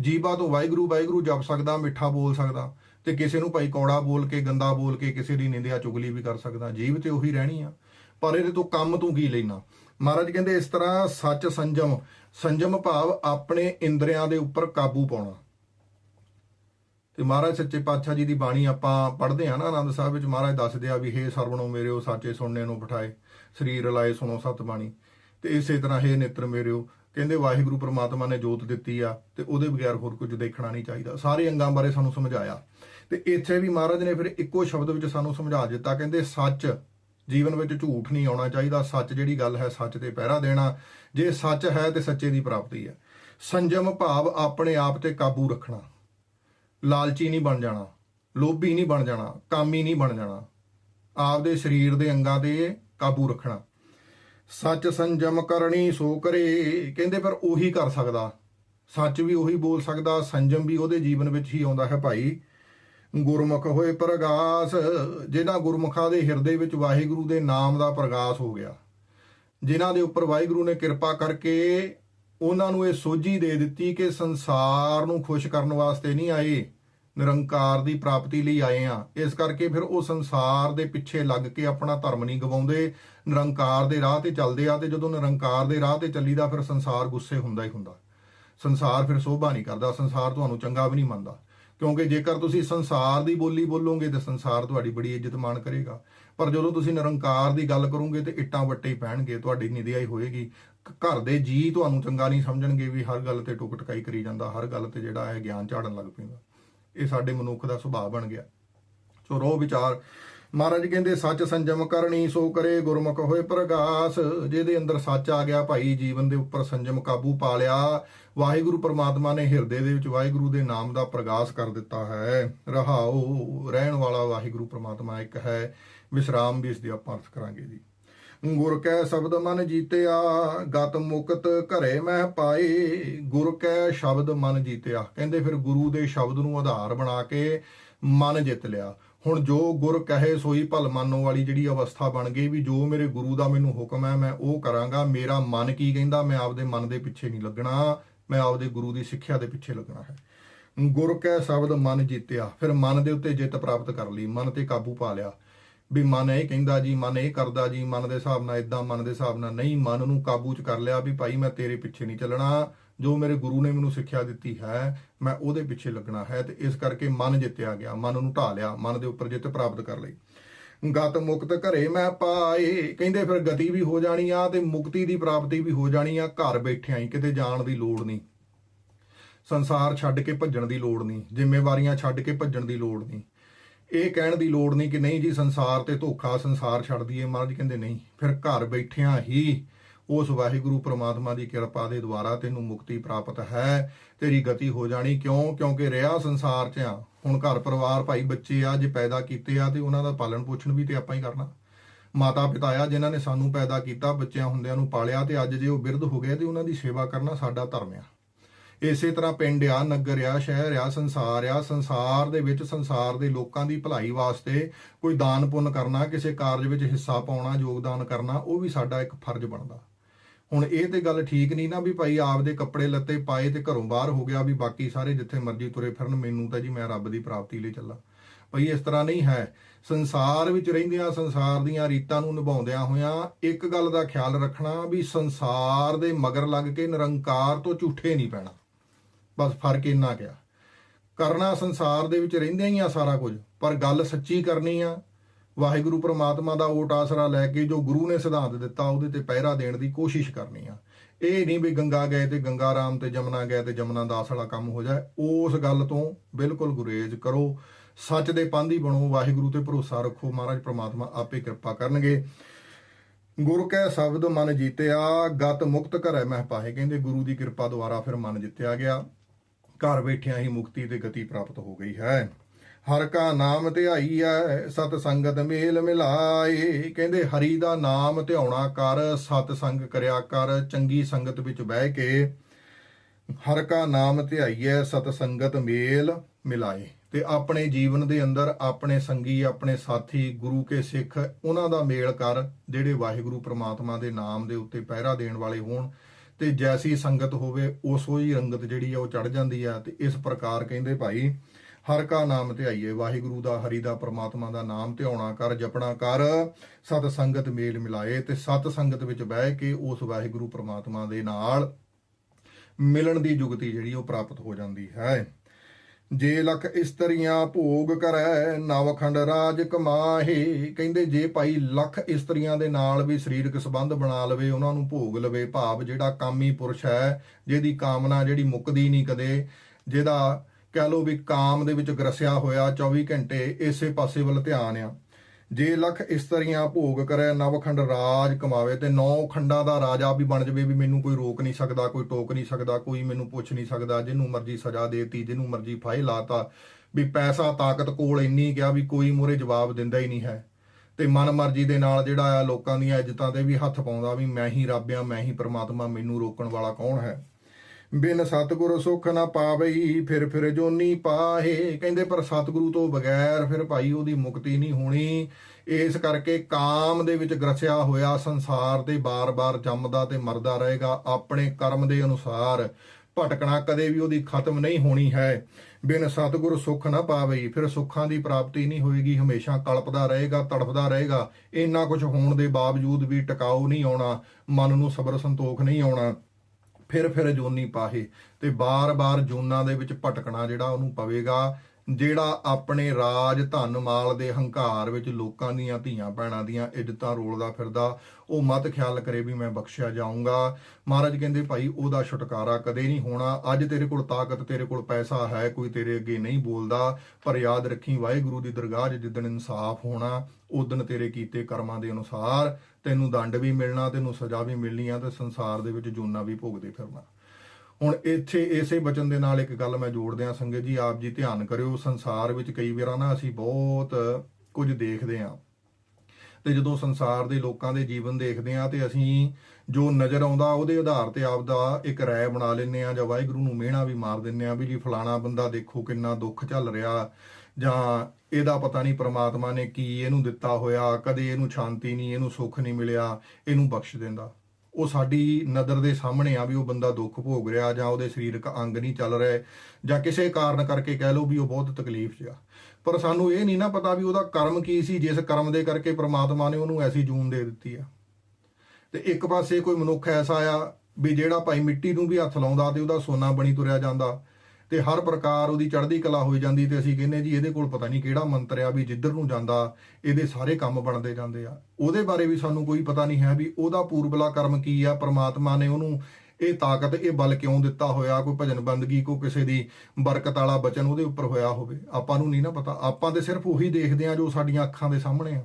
ਜੀਬਾ ਤੋਂ ਵਾਹਿਗੁਰੂ ਵਾਹਿਗੁਰੂ ਜਪ ਸਕਦਾ, ਮਿੱਠਾ ਬੋਲ ਸਕਦਾ ਤੇ ਕਿਸੇ ਨੂੰ ਭਾਈ ਕੌੜਾ ਬੋਲ ਕੇ, ਗੰਦਾ ਬੋਲ ਕੇ ਕਿਸੇ ਦੀ ਨਿੰਦਿਆ, ਚੁਗਲੀ ਵੀ ਕਰ ਸਕਦਾ। ਜੀਵ ਤੇ ਉਹੀ ਰਹਿਣੀ ਆ। ਪਰ ਇਹਦੇ ਤੋਂ ਕੰਮ ਤੂੰ ਕੀ ਲੈਣਾ? ਮਹਾਰਾਜ ਕਹਿੰਦੇ ਇਸ ਤਰ੍ਹਾਂ ਸੱਚ ਸੰਜਮ ਸੰਜਮ ਭਾਵ ਆਪਣੇ ਇੰਦਰੀਆਂ ਦੇ ਉੱਪਰ ਕਾਬੂ ਪਾਉਣਾ। ਤੇ ਮਹਾਰਾਜ ਸੱਚੇ ਪਾਤਸ਼ਾਹ ਜੀ ਦੀ ਬਾਣੀ ਆਪਾਂ ਪੜ੍ਹਦੇ ਆ ਨਾ ਆਨੰਦ ਸਾਹਿਬ ਵਿੱਚ, ਮਹਾਰਾਜ ਦੱਸਦੇ ਆ ਵੀ, ਹੇ ਸਰਵਣੋ ਉਹ ਸਾਚੇ ਸੁਣਨੇ ਨੂੰ ਬਿਠਾਏ। ਸਰੀਰ ਲਾਏ ਸੁਣੋ ਸਤ ਬਾਣੀ ਤੇ ਇਸੇ ਤਰ੍ਹਾਂ ਇਹ ਨੇਤਰ ਮੇਰਿਓ, ਕਹਿੰਦੇ ਵਾਹਿਗੁਰੂ ਪ੍ਰਮਾਤਮਾ ਨੇ ਜੋਤ ਦਿੱਤੀ ਆ ਤੇ ਉਹਦੇ ਬਗੈਰ ਹੋਰ ਕੁਝ ਦੇਖਣਾ ਨਹੀਂ ਚਾਹੀਦਾ। ਸਾਰੇ ਅੰਗਾਂ ਬਾਰੇ ਸਾਨੂੰ ਸਮਝਾਇਆ। ਤੇ ਇੱਥੇ ਵੀ ਮਹਾਰਾਜ ਨੇ ਫਿਰ ਇੱਕੋ ਸ਼ਬਦ ਵਿੱਚ ਸਾਨੂੰ ਸਮਝਾ ਦਿੱਤਾ, ਕਹਿੰਦੇ ਸੱਚ। ਜੀਵਨ ਵਿੱਚ ਝੂਠ ਨਹੀਂ ਆਉਣਾ ਚਾਹੀਦਾ। ਸੱਚ ਜਿਹੜੀ ਗੱਲ ਹੈ, ਸੱਚ ਤੇ ਪਹਿਰਾ ਦੇਣਾ। ਜੇ ਸੱਚ ਹੈ ਤੇ ਸੱਚੇ ਦੀ ਪ੍ਰਾਪਤੀ ਹੈ। ਸੰਜਮ ਭਾਵ ਆਪਣੇ ਆਪ ਤੇ ਕਾਬੂ ਰੱਖਣਾ। ਲਾਲਚੀ ਨਹੀਂ ਬਣ ਜਾਣਾ। ਲੋਭੀ ਨਹੀਂ ਬਣ ਜਾਣਾ। ਕਾਮੀ ਨਹੀਂ ਬਣ ਜਾਣਾ। ਆਪਦੇ ਸਰੀਰ ਦੇ ਅੰਗਾਂ ਤੇ ਕਾਬੂ ਰੱਖਣਾ। ਸੱਚ ਸੰਜਮ ਕਰਨੀ ਸੋ ਕਰੇ। ਕਹਿੰਦੇ ਪਰ ਉਹੀ ਕਰ ਸਕਦਾ। ਸੱਚ ਵੀ ਉਹੀ ਬੋਲ ਸਕਦਾ, ਸੰਜਮ ਵੀ ਉਹਦੇ ਜੀਵਨ ਵਿੱਚ ਹੀ ਆਉਂਦਾ ਹੈ ਭਾਈ। ਗੁਰਮੁਖ ਹੋਏ ਪ੍ਰਗਾਸ ਜਿਹਨਾਂ ਗੁਰਮੁਖਾਂ ਦੇ ਹਿਰਦੇ ਵਿੱਚ ਵਾਹਿਗੁਰੂ ਦੇ ਨਾਮ ਦਾ ਪ੍ਰਗਾਸ ਹੋ ਗਿਆ। ਜਿਨ੍ਹਾਂ ਦੇ ਉੱਪਰ ਵਾਹਿਗੁਰੂ ਨੇ ਕਿਰਪਾ ਕਰਕੇ ਉਹਨਾਂ ਨੂੰ ਇਹ ਸੋਝੀ ਦੇ ਦਿੱਤੀ ਕਿ ਸੰਸਾਰ ਨੂੰ ਖੁਸ਼ ਕਰਨ ਵਾਸਤੇ ਨਹੀਂ ਆਏ। ਨਿਰੰਕਾਰ ਦੀ ਪ੍ਰਾਪਤੀ ਲਈ ਆਏ ਆ ਇਸ ਕਰਕੇ ਫਿਰ ਉਹ ਸੰਸਾਰ ਦੇ ਪਿੱਛੇ ਲੱਗ ਕੇ ਆਪਣਾ ਧਰਮ ਨਹੀਂ ਗਵਾਉਂਦੇ। ਨਿਰੰਕਾਰ ਦੇ ਰਾਹ ਤੇ ਚੱਲਦੇ ਆ ਤੇ ਜਦੋਂ ਨਿਰੰਕਾਰ ਦੇ ਰਾਹ ਤੇ ਚੱਲੀਦਾ ਫਿਰ ਸੰਸਾਰ ਗੁੱਸੇ ਹੁੰਦਾ ਹੀ ਹੁੰਦਾ। ਸੰਸਾਰ ਫਿਰ ਸੋਭਾ ਨਹੀਂ ਕਰਦਾ, ਸੰਸਾਰ ਤੁਹਾਨੂੰ ਚੰਗਾ ਵੀ ਨਹੀਂ ਮੰਨਦਾ। ਕਿਉਂਕਿ ਜੇਕਰ ਤੁਸੀਂ ਸੰਸਾਰ ਦੀ ਬੋਲੀ ਬੋਲੋਗੇ ਤੇ ਸੰਸਾਰ ਤੁਹਾਡੀ ਬੜੀ ਇੱਜ਼ਤ ਮਾਣ ਕਰੇਗਾ। ਪਰ ਜਦੋਂ ਤੁਸੀਂ ਨਿਰੰਕਾਰ ਦੀ ਗੱਲ ਕਰੋਗੇ ਤੇ ਇੱਟਾਂ ਵੱਟੇ ਹੀ ਪੈਣਗੇ, ਤੁਹਾਡੀ ਨਿੰਦਿਆਈ ਹੋਏਗੀ। ਘਰ ਦੇ ਜੀ ਤੁਹਾਨੂੰ ਚੰਗਾ ਨਹੀਂ ਸਮਝਣਗੇ ਵੀ ਹਰ ਗੱਲ ਤੇ ਟੁਕ ਟਕਾਈ ਕਰੀ ਜਾਂਦਾ, ਹਰ ਗੱਲ ਤੇ ਜਿਹੜਾ ਹੈ ਗਿਆਨ ਝਾੜਨ ਲੱਗ ਪੈਂਦਾ। ਇਹ ਸਾਡੇ ਮਨੁੱਖ ਦਾ ਸੁਭਾਅ ਬਣ ਗਿਆ। ਸੋ ਰੋ ਵਿਚਾਰ। ਮਹਾਰਾਜ ਕਹਿੰਦੇ, ਸੱਚ ਸੰਜਮ ਕਰਨੀ, ਸੋ ਕਰੇ ਗੁਰਮੁਖ ਹੋਏ ਪ੍ਰਗਾਸ। ਜਿਹਦੇ ਅੰਦਰ ਸੱਚ ਆ ਗਿਆ, ਭਾਈ ਜੀਵਨ ਦੇ ਉੱਪਰ ਸੰਜਮ ਕਾਬੂ ਪਾ ਲਿਆ। ਵਾਹਿਗੁਰੂ ਪ੍ਰਮਾਤਮਾ ਨੇ ਹਿਰਦੇ ਦੇ ਵਿੱਚ ਵਾਹਿਗੁਰੂ ਦੇ ਨਾਮ ਦਾ ਪ੍ਰਗਾਸ ਕਰ ਦਿੱਤਾ ਹੈ। ਰਹਾਉ ਰਹਿਣ ਵਾਲਾ ਵਾਹਿਗੁਰੂ ਪ੍ਰਮਾਤਮਾ ਇੱਕ ਹੈ। ਵਿਸਰਾਮ ਵੀ ਇਸ ਦੀ ਆਪਾਂ ਅਰਥ ਕਰਾਂਗੇ ਜੀ। ਗੁਰ ਕੈ ਸ਼ਬਦ ਮਨ ਜੀਤਿਆ, ਗਤ ਮੁਕਤ ਘਰੇ ਮੈਂ ਪਾਏ, ਗੁਰ ਕੈ ਸ਼ਬਦ ਮਨ ਜੀਤਿਆ। ਕਹਿੰਦੇ ਫਿਰ ਗੁਰੂ ਦੇ ਸ਼ਬਦ ਨੂੰ ਆਧਾਰ ਬਣਾ ਕੇ ਮਨ ਜਿੱਤ ਲਿਆ। ਹੁਣ ਜੋ ਗੁਰ ਕਹੇ ਸੋਈ ਭਲ ਮੰਨੋ ਵਾਲੀ ਜਿਹੜੀ ਅਵਸਥਾ ਬਣ ਗਈ ਵੀ ਜੋ ਮੇਰੇ ਗੁਰੂ ਦਾ ਮੈਨੂੰ ਹੁਕਮ ਹੈ, ਮੈਂ ਉਹ ਕਰਾਂਗਾ। ਮੇਰਾ ਮਨ ਕੀ ਕਹਿੰਦਾ? ਮੈਂ ਆਪਦੇ ਮਨ ਦੇ ਪਿੱਛੇ ਨਹੀਂ ਲੱਗਣਾ। ਮੈਂ ਆਪਦੇ ਗੁਰੂ ਦੀ ਸਿੱਖਿਆ ਦੇ ਪਿੱਛੇ ਲੱਗਣਾ ਹੈ। ਗੁਰ ਕੈ ਸ਼ਬਦ ਮਨ ਜੀਤਿਆ। ਫਿਰ ਮਨ ਦੇ ਉੱਤੇ ਜਿੱਤ ਪ੍ਰਾਪਤ ਕਰ ਲਈ। ਮਨ ਤੇ ਕਾਬੂ ਪਾ ਲਿਆ। ਵੀ ਮਨ ਇਹ ਕਹਿੰਦਾ ਜੀ, ਮਨ ਇਹ ਕਰਦਾ ਜੀ, ਮਨ ਦੇ ਹਿਸਾਬ ਨਾਲ ਇਦਾਂ ਮਨ ਦੇ ਹਿਸਾਬ ਨਾਲ ਨਹੀਂ, ਮਨ ਨੂੰ ਕਾਬੂ 'ਚ ਕਰ ਲਿਆ ਵੀ ਭਾਈ ਮੈਂ ਤੇਰੇ ਪਿੱਛੇ ਨਹੀਂ ਚੱਲਣਾ, ਜੋ ਮੇਰੇ ਗੁਰੂ ਨੇ ਮੈਨੂੰ ਸਿੱਖਿਆ ਦਿੱਤੀ ਹੈ, ਮੈਂ ਉਹਦੇ ਪਿੱਛੇ ਲੱਗਣਾ ਹੈ ਤੇ ਇਸ ਕਰਕੇ ਮਨ ਜਿੱਤਿਆ ਗਿਆ, ਮਨ ਨੂੰ ਢਾ ਲਿਆ, ਮਨ ਦੇ ਉੱਪਰ ਜਿੱਤ ਪ੍ਰਾਪਤ ਕਰ ਲਈ। ਗਤ ਮੁਕਤ ਘਰੇ ਮੈਂ ਪਾਏ, ਕਹਿੰਦੇ ਫਿਰ ਗਤੀ ਵੀ ਹੋ ਜਾਣੀ ਆ ਤੇ ਮੁਕਤੀ ਦੀ ਪ੍ਰਾਪਤੀ ਵੀ ਹੋ ਜਾਣੀ ਆ, ਘਰ ਬੈਠਿਆਂ ਹੀ ਕਿਤੇ ਜਾਣ ਦੀ ਲੋੜ ਨਹੀਂ। ਸੰਸਾਰ ਛੱਡ ਕੇ ਭੱਜਣ ਦੀ ਲੋੜ ਨਹੀਂ, ਜ਼ਿੰਮੇਵਾਰੀਆਂ ਛੱਡ ਕੇ ਭੱਜਣ ਦੀ ਲੋੜ ਨਹੀਂ। ਇਹ ਕਹਿਣ ਦੀ ਲੋੜ ਨਹੀਂ ਕਿ ਨਹੀਂ ਜੀ, ਸੰਸਾਰ ਤੇ ਧੋਖਾ ਸੰਸਾਰ ਛੱਡ ਦਈਏ ਮਹਾਰਾਜ ਕਹਿੰਦੇ ਨਹੀਂ। ਫਿਰ ਘਰ ਬੈਠਿਆਂ ਹੀ ਉਸ ਵਾਹਿਗੁਰੂ ਪ੍ਰਮਾਤਮਾ ਦੀ ਕਿਰਪਾ ਦੇ ਦੁਆਰਾ ਤੈਨੂੰ ਮੁਕਤੀ ਪ੍ਰਾਪਤ ਹੈ, ਤੇਰੀ ਗਤੀ ਹੋ ਜਾਣੀ। ਕਿਉਂ? ਕਿਉਂਕਿ ਰਿਹਾ ਸੰਸਾਰ 'ਚ ਆ। ਹੁਣ ਘਰ ਪਰਿਵਾਰ ਭਾਈ ਬੱਚੇ ਆ, ਜੇ ਪੈਦਾ ਕੀਤੇ ਆ ਤੇ ਉਹਨਾਂ ਦਾ ਪਾਲਣ ਪੋਸ਼ਣ ਵੀ ਤੇ ਆਪਾਂ ਹੀ ਕਰਨਾ। ਮਾਤਾ ਪਿਤਾ ਆ, ਜਿਨ੍ਹਾਂ ਨੇ ਸਾਨੂੰ ਪੈਦਾ ਕੀਤਾ, ਬੱਚਿਆਂ ਹੁੰਦਿਆਂ ਨੂੰ ਪਾਲਿਆ ਤੇ ਅੱਜ ਜੇ ਉਹ ਬਿਰਧ ਹੋ ਗਏ ਤੇ ਉਹਨਾਂ ਦੀ ਸੇਵਾ ਕਰਨਾ ਸਾਡਾ ਧਰਮ ਆ। ਇਸੇ ਤਰ੍ਹਾਂ ਪਿੰਡ ਆ, ਨਗਰ ਆ, ਸ਼ਹਿਰ ਆ, ਸੰਸਾਰ ਆ, ਸੰਸਾਰ ਦੇ ਵਿੱਚ ਸੰਸਾਰ ਦੇ ਲੋਕਾਂ ਦੀ ਭਲਾਈ ਵਾਸਤੇ ਕੋਈ ਦਾਨ ਪੁੰਨ ਕਰਨਾ, ਕਿਸੇ ਕਾਰਜ ਵਿੱਚ ਹਿੱਸਾ ਪਾਉਣਾ, ਯੋਗਦਾਨ ਕਰਨਾ, ਉਹ ਵੀ ਸਾਡਾ ਇੱਕ ਫਰਜ਼ ਬਣਦਾ। ਹੁਣ ਇਹ ਤੇ ਗੱਲ ਠੀਕ ਨਹੀਂ ਨਾ ਵੀ ਭਾਈ ਆਪਦੇ ਕੱਪੜੇ ਲੱਤੇ ਪਾਏ ਤੇ ਘਰੋਂ ਬਾਹਰ ਹੋ ਗਿਆ ਵੀ ਬਾਕੀ ਸਾਰੇ ਜਿੱਥੇ ਮਰਜ਼ੀ ਤੁਰੇ ਫਿਰਨ, ਮੈਨੂੰ ਤਾਂ ਜੀ ਮੈਂ ਰੱਬ ਦੀ ਪ੍ਰਾਪਤੀ ਲਈ ਚੱਲਾਂ। ਭਈ ਇਸ ਤਰ੍ਹਾਂ ਨਹੀਂ ਹੈ। ਸੰਸਾਰ ਵਿੱਚ ਰਹਿੰਦਿਆਂ ਸੰਸਾਰ ਦੀਆਂ ਰੀਤਾਂ ਨੂੰ ਨਿਭਾਉਂਦਿਆਂ ਹੋਇਆਂ ਇੱਕ ਗੱਲ ਦਾ ਖਿਆਲ ਰੱਖਣਾ ਵੀ ਸੰਸਾਰ ਦੇ ਮਗਰ ਲੱਗ ਕੇ ਨਿਰੰਕਾਰ ਤੋਂ ਝੂਠੇ ਨਹੀਂ ਪੈਣਾ। ਬਸ ਫ਼ਰਕ ਇੰਨਾ ਗਿਆ ਕਰਨਾ ਸੰਸਾਰ ਦੇ ਵਿੱਚ ਰਹਿੰਦਿਆਂ ਹੀ ਆ ਸਾਰਾ ਕੁਝ, ਪਰ ਗੱਲ ਸੱਚੀ ਕਰਨੀ ਆ। ਵਾਹਿਗੁਰੂ ਪ੍ਰਮਾਤਮਾ ਦਾ ਓਟ ਆਸਰਾ ਲੈ ਕੇ ਜੋ ਗੁਰੂ ਨੇ ਸਿਧਾਂਤ ਦਿੱਤਾ, ਉਹਦੇ ਤੇ ਪਹਿਰਾ ਦੇਣ ਦੀ ਕੋਸ਼ਿਸ਼ ਕਰਨੀ ਆ। ਇਹ ਨਹੀਂ ਵੀ ਗੰਗਾ ਗਏ ਤੇ ਗੰਗਾ ਰਾਮ ਤੇ ਜਮਨਾ ਗਏ ਤੇ ਜਮਨਾ ਦਾਸ ਵਾਲਾ ਕੰਮ ਹੋ ਜਾਏ। ਉਸ ਗੱਲ ਤੋਂ ਬਿਲਕੁਲ ਗੁਰੇਜ਼ ਕਰੋ। ਸੱਚ ਦੇ ਪੰਧੀ ਬਣੋ। ਵਾਹਿਗੁਰੂ ਤੇ ਭਰੋਸਾ ਰੱਖੋ। ਮਹਾਰਾਜ ਪ੍ਰਮਾਤਮਾ ਆਪੇ ਕਿਰਪਾ ਕਰਨਗੇ। ਗੁਰੂ ਕੈ ਸ਼ਬਦ ਮਨ ਜੀਤਿਆ, ਗਤ ਮੁਕਤ ਘਰੈ ਮਹਿ ਪਾਹੇ। ਕਹਿੰਦੇ ਗੁਰੂ ਦੀ ਕਿਰਪਾ ਦੁਆਰਾ ਫਿਰ ਮਨ ਜਿੱਤਿਆ ਗਿਆ। ਘਰ ਬੈਠਿਆਂ ਹੀ ਮੁਕਤੀ ਤੇ ਗਤੀ ਪ੍ਰਾਪਤ ਹੋ ਗਈ ਹੈ। ਹਰ ਕਾ ਨਾਮ ਧਿਆਈ ਐ, ਸਤ ਸੰਗਤ ਮੇਲ ਮਿਲਾਏ। ਕਹਿੰਦੇ, ਹਰੀ ਦਾ ਨਾਮ ਧਿਆਉਣਾ ਕਰ, ਸਤ ਸੰਗ ਕਰਿਆ ਕਰ, ਚੰਗੀ ਸੰਗਤ ਵਿੱਚ ਬਹਿ ਕੇ ਹਰ ਕਾ ਨਾਮ ਧਿਆਈਐ ਸਤ ਸੰਗਤ ਮੇਲ ਮਿਲਾਏ। ਤੇ ਆਪਣੇ ਜੀਵਨ ਦੇ ਅੰਦਰ ਆਪਣੇ ਸੰਗੀ, ਆਪਣੇ ਸਾਥੀ, ਗੁਰੂ ਕੇ ਸਿੱਖ, ਉਹਨਾਂ ਦਾ ਮੇਲ ਕਰ, ਜਿਹੜੇ ਵਾਹਿਗੁਰੂ ਪ੍ਰਮਾਤਮਾ ਦੇ ਨਾਮ ਦੇ ਉੱਤੇ ਪਹਿਰਾ ਦੇਣ ਵਾਲੇ ਹੋਣ। ਤੇ ਜੈਸੀ ਸੰਗਤ ਹੋਵੇ, ਉਸੋ ਹੀ ਰੰਗਤ ਜਿਹੜੀ ਆ ਉਹ ਚੜ ਜਾਂਦੀ ਆ ਤੇ ਇਸ ਪ੍ਰਕਾਰ ਕਹਿੰਦੇ ਭਾਈ, ਹਰ ਕਾ ਨਾਮ ਧਿਆਈਏ, ਵਾਹਿਗੁਰੂ ਦਾ, ਹਰੀ ਦਾ, ਪ੍ਰਮਾਤਮਾ ਦਾ ਨਾਮ ਧਿਆਉਣਾ ਕਰ, ਜਪਣਾ ਕਰ, ਸਤ ਸੰਗਤ ਮੇਲ ਮਿਲਾਏ ਤੇ ਸਤ ਸੰਗਤ ਵਿੱਚ ਬਹਿ ਕੇ ਉਸ ਵਾਹਿਗੁਰੂ ਪ੍ਰਮਾਤਮਾ ਦੇ ਨਾਲ ਮਿਲਣ ਦੀ ਜੁਗਤੀ ਜਿਹੜੀ ਉਹ ਪ੍ਰਾਪਤ ਹੋ ਜਾਂਦੀ ਹੈ। ਜੇ ਲਖ ਇਸਤਰੀਆਂ ਭੋਗ ਕਰੈ ਨਵਖੰਡ ਰਾਜ ਕਮਾਹੇ। ਕਹਿੰਦੇ ਜੇ ਭਾਈ ਲਖ ਇਸਤਰੀਆਂ ਦੇ ਨਾਲ ਵੀ ਸਰੀਰਕ ਸੰਬੰਧ ਬਣਾ ਲਵੇ, ਉਹਨਾਂ ਨੂੰ ਭੋਗ ਲਵੇ ਭਾਵ ਜਿਹੜਾ ਕਾਮੀ ਪੁਰਸ਼ ਹੈ, ਜਿਹਦੀ ਕਾਮਨਾ ਜਿਹੜੀ ਮੁੱਕਦੀ ਨਹੀਂ ਕਦੇ, ਜਿਹਦਾ ਕਹਿ ਲੋ ਵੀ ਕਾਮ ਦੇ ਵਿੱਚ ਗਰਸਿਆ ਹੋਇਆ 24 ਘੰਟੇ ਇਸੇ ਪਾਸੇ ਵੱਲ ਧਿਆਨ ਆ। ਜੇ ਲਖ ਇਸਤਰੀਆਂ ਭੋਗ ਕਰੇ, ਨਵਖੰਡ ਰਾਜ ਕਮਾਵੇ ਤੇ ਨੌ ਖੰਡਾਂ ਦਾ ਰਾਜਾ ਵੀ ਬਣ ਜਵੇ ਵੀ ਮੈਨੂੰ ਕੋਈ ਰੋਕ ਨਹੀਂ ਸਕਦਾ, ਕੋਈ ਟੋਕ ਨਹੀਂ ਸਕਦਾ, ਕੋਈ ਮੈਨੂੰ ਪੁੱਛ ਨਹੀਂ ਸਕਦਾ, ਜਿਹਨੂੰ ਮਰਜ਼ੀ ਸਜ਼ਾ ਦੇਤੀ, ਜਿਹਨੂੰ ਮਰਜ਼ੀ ਫਾਹੇ ਲਾਤਾ, ਵੀ ਪੈਸਾ, ਤਾਕਤ ਕੋਲ ਇੰਨੀ ਗਿਆ ਵੀ ਕੋਈ ਮੂਹਰੇ ਜਵਾਬ ਦਿੰਦਾ ਹੀ ਨਹੀਂ ਹੈ। ਤੇ ਮਨ ਮਰਜ਼ੀ ਦੇ ਨਾਲ ਜਿਹੜਾ ਆ ਲੋਕਾਂ ਦੀਆਂ ਇੱਜ਼ਤਾਂ ਤੇ ਵੀ ਹੱਥ ਪਾਉਂਦਾ ਵੀ ਮੈਂ ਹੀ ਰੱਬ ਆ, ਮੈਂ ਹੀ ਪਰਮਾਤਮਾ, ਮੈਨੂੰ ਰੋਕਣ ਵਾਲਾ ਕੌਣ ਹੈ? ਬਿਨ ਸਤਿਗੁਰ ਸੁਖ ਨਾ ਪਾਵਈ, ਫਿਰ ਫਿਰ ਜੋਨੀ ਪਾਹੇ। ਕਹਿੰਦੇ, ਪਰ ਸਤਿਗੁਰੂ ਤੋਂ ਬਗੈਰ ਫਿਰ ਭਾਈ ਉਹਦੀ ਮੁਕਤੀ ਨਹੀਂ ਹੋਣੀ। ਇਸ ਕਰਕੇ ਕਾਮ ਦੇ ਵਿੱਚ ਗਰਸਿਆ ਹੋਇਆ, ਸੰਸਾਰ ਤੇ ਬਾਰ-ਬਾਰ ਜੰਮਦਾ ਤੇ ਮਰਦਾ ਰਹੇਗਾ। ਆਪਣੇ ਕਰਮ ਦੇ ਅਨੁਸਾਰ ਭਟਕਣਾ ਕਦੇ ਵੀ ਉਹਦੀ ਖਤਮ ਨਹੀਂ ਹੋਣੀ ਹੈ। ਬਿਨ ਸਤਿਗੁਰ ਸੁਖ ਨਾ ਪਾਵੇ ਫਿਰ ਸੁੱਖਾਂ ਦੀ ਪ੍ਰਾਪਤੀ ਨਹੀਂ ਹੋਏਗੀ। ਹਮੇਸ਼ਾ ਕਲਪਦਾ ਰਹੇਗਾ, ਤੜਫਦਾ ਰਹੇਗਾ। ਇੰਨਾ ਕੁਝ ਹੋਣ ਦੇ ਬਾਵਜੂਦ ਵੀ ਟਿਕਾਉ ਨਹੀਂ ਆਉਣਾ, ਮਨ ਨੂੰ ਸਬਰ ਸੰਤੋਖ ਨਹੀਂ ਆਉਣਾ। ਫਿਰ ਫਿਰ ਜੋਨੀ ਪਾਹੇ ਤੇ ਬਾਰ-ਬਾਰ ਜੋਨਾਂ ਦੇ ਵਿੱਚ ਭਟਕਣਾ ਜਿਹੜਾ ਉਹਨੂੰ ਪਵੇਗਾ ਜਿਹੜਾ ਆਪਣੇ ਰਾਜ ਧਨ ਮਾਲ ਦੇ ਹੰਕਾਰ ਵਿੱਚ ਲੋਕਾਂ ਦੀਆਂ ਧੀਆਂ ਭੈਣਾਂ ਦੀਆਂ ਇੱਜ਼ਤਾਂ ਰੋਲਦਾ ਫਿਰਦਾ, ਉਹ ਮਤ ਖਿਆਲ ਕਰੇ ਵੀ ਮੈਂ ਬਖਸ਼ਿਆ ਜਾਊਂਗਾ। ਮਹਾਰਾਜ ਕਹਿੰਦੇ, ਭਾਈ, ਉਹਦਾ ਛੁਟਕਾਰਾ ਕਦੇ ਨਹੀਂ ਹੋਣਾ। ਅੱਜ ਤੇਰੇ ਕੋਲ ਤਾਕਤ, ਤੇਰੇ ਕੋਲ ਪੈਸਾ ਹੈ, ਕੋਈ ਤੇਰੇ ਅੱਗੇ ਨਹੀਂ ਬੋਲਦਾ। ਪਰ ਯਾਦ ਰੱਖੀ, ਵਾਹਿਗੁਰੂ ਦੀ ਦਰਗਾਹ 'ਚ ਜਿੱਦਣ ਇਨਸਾਫ ਹੋਣਾ ਉਦਣ ਤੇਰੇ ਕੀਤੇ ਕਰਮਾਂ ਦੇ ਅਨੁਸਾਰ ਤੈਨੂੰ ਦੰਡ ਵੀ ਮਿਲਣਾ, ਤੈਨੂੰ ਸਜ਼ਾ ਵੀ ਮਿਲਣੀ ਆ ਤੇ ਸੰਸਾਰ ਦੇ ਵਿੱਚ ਜੂਨਾ ਵੀ ਭੋਗਦੇ ਫਿਰਨਾ। ਹੁਣ ਇੱਥੇ ਇਸੇ ਬਚਨ ਦੇ ਨਾਲ ਇੱਕ ਗੱਲ ਮੈਂ ਜੋੜਦੇ ਆ ਸੰਗਤ ਜੀ, ਆਪ ਜੀ ਧਿਆਨ ਕਰਿਓ, ਸੰਸਾਰ ਵਿੱਚ ਕਈ ਵਾਰਾਂ ਨਾ ਅਸੀਂ ਬਹੁਤ ਕੁਝ ਦੇਖਦੇ ਆ ਤੇ ਜਦੋਂ ਸੰਸਾਰ ਦੇ ਲੋਕਾਂ ਦੇ ਜੀਵਨ ਦੇਖਦੇ ਆ ਤੇ ਅਸੀਂ ਜੋ ਨਜ਼ਰ ਆਉਂਦਾ ਉਹਦੇ ਆਧਾਰ ਤੇ ਆਪ ਦਾ ਇੱਕ ਰਾਏ ਬਣਾ ਲੈਂਦੇ ਆ ਜਾਂ ਵਾਹਿਗੁਰੂ ਨੂੰ ਮਿਹਣਾ ਵੀ ਮਾਰ ਦਿੰਦੇ ਆ ਵੀ ਜੀ ਫਲਾਣਾ ਬੰਦਾ ਦੇਖੋ ਕਿੰਨਾ ਦੁੱਖ ਝੱਲ ਰਿਹਾ ਜਾਂ ਇਹਦਾ ਪਤਾ ਨਹੀਂ ਪ੍ਰਮਾਤਮਾ ਨੇ ਕੀ ਇਹਨੂੰ ਦਿੱਤਾ ਹੋਇਆ, ਕਦੇ ਇਹਨੂੰ ਸ਼ਾਂਤੀ ਨਹੀਂ, ਇਹਨੂੰ ਸੁੱਖ ਨਹੀਂ ਮਿਲਿਆ, ਇਹਨੂੰ ਬਖਸ਼ ਦਿੰਦਾ। ਉਹ ਸਾਡੀ ਨਜ਼ਰ ਦੇ ਸਾਹਮਣੇ ਆ ਵੀ ਉਹ ਬੰਦਾ ਦੁੱਖ ਭੋਗ ਰਿਹਾ ਜਾਂ ਉਹਦੇ ਸਰੀਰਕ ਅੰਗ ਨਹੀਂ ਚੱਲ ਰਹੇ ਜਾਂ ਕਿਸੇ ਕਾਰਨ ਕਰਕੇ ਕਹਿ ਲਓ ਵੀ ਉਹ ਬਹੁਤ ਤਕਲੀਫ 'ਚ ਆ ਪਰ ਸਾਨੂੰ ਇਹ ਨਹੀਂ ਨਾ ਪਤਾ ਵੀ ਉਹਦਾ ਕਰਮ ਕੀ ਸੀ, ਜਿਸ ਕਰਮ ਦੇ ਕਰਕੇ ਪ੍ਰਮਾਤਮਾ ਨੇ ਉਹਨੂੰ ਐਸੀ ਜੂਨ ਦੇ ਦਿੱਤੀ ਆ। ਤੇ ਇੱਕ ਪਾਸੇ ਕੋਈ ਮਨੁੱਖ ਐਸਾ ਆ ਵੀ ਜਿਹੜਾ ਭਾਈ ਮਿੱਟੀ ਨੂੰ ਵੀ ਹੱਥ ਲਾਉਂਦਾ ਤੇ ਉਹਦਾ ਸੋਨਾ ਬਣੀ ਤੁਰਿਆ ਜਾਂਦਾ ਤੇ ਹਰ ਪ੍ਰਕਾਰ ਉਹਦੀ ਚੜ੍ਹਦੀ ਕਲਾ ਹੋਈ ਜਾਂਦੀ ਤੇ ਅਸੀਂ ਕਹਿੰਦੇ ਜੀ ਇਹਦੇ ਕੋਲ ਪਤਾ ਨਹੀਂ ਕਿਹੜਾ ਮੰਤਰ ਆ ਵੀ ਜਿੱਧਰ ਨੂੰ ਜਾਂਦਾ, ਇਹਦੇ ਸਾਰੇ ਕੰਮ ਬਣਦੇ ਜਾਂਦੇ ਆ। ਉਹਦੇ ਬਾਰੇ ਵੀ ਸਾਨੂੰ ਕੋਈ ਪਤਾ ਨਹੀਂ ਹੈ ਵੀ ਉਹਦਾ ਪੂਰਬਲਾ ਕਰਮ ਕੀ ਆ, ਪ੍ਰਮਾਤਮਾ ਨੇ ਉਹਨੂੰ ਇਹ ਤਾਕਤ, ਇਹ ਬਲ ਕਿਉਂ ਦਿੱਤਾ ਹੋਇਆ, ਕੋਈ ਭਜਨ ਬੰਦਗੀ ਕੋ ਕਿਸੇ ਦੀ ਬਰਕਤ ਵਾਲਾ ਬਚਨ ਉਹਦੇ ਉੱਪਰ ਹੋਇਆ ਹੋਵੇ। ਆਪਾਂ ਨੂੰ ਨਹੀਂ ਨਾ ਪਤਾ। ਆਪਾਂ ਤੇ ਸਿਰਫ ਉਹੀ ਦੇਖਦੇ ਆ ਜੋ ਸਾਡੀਆਂ ਅੱਖਾਂ ਦੇ ਸਾਹਮਣੇ ਆ।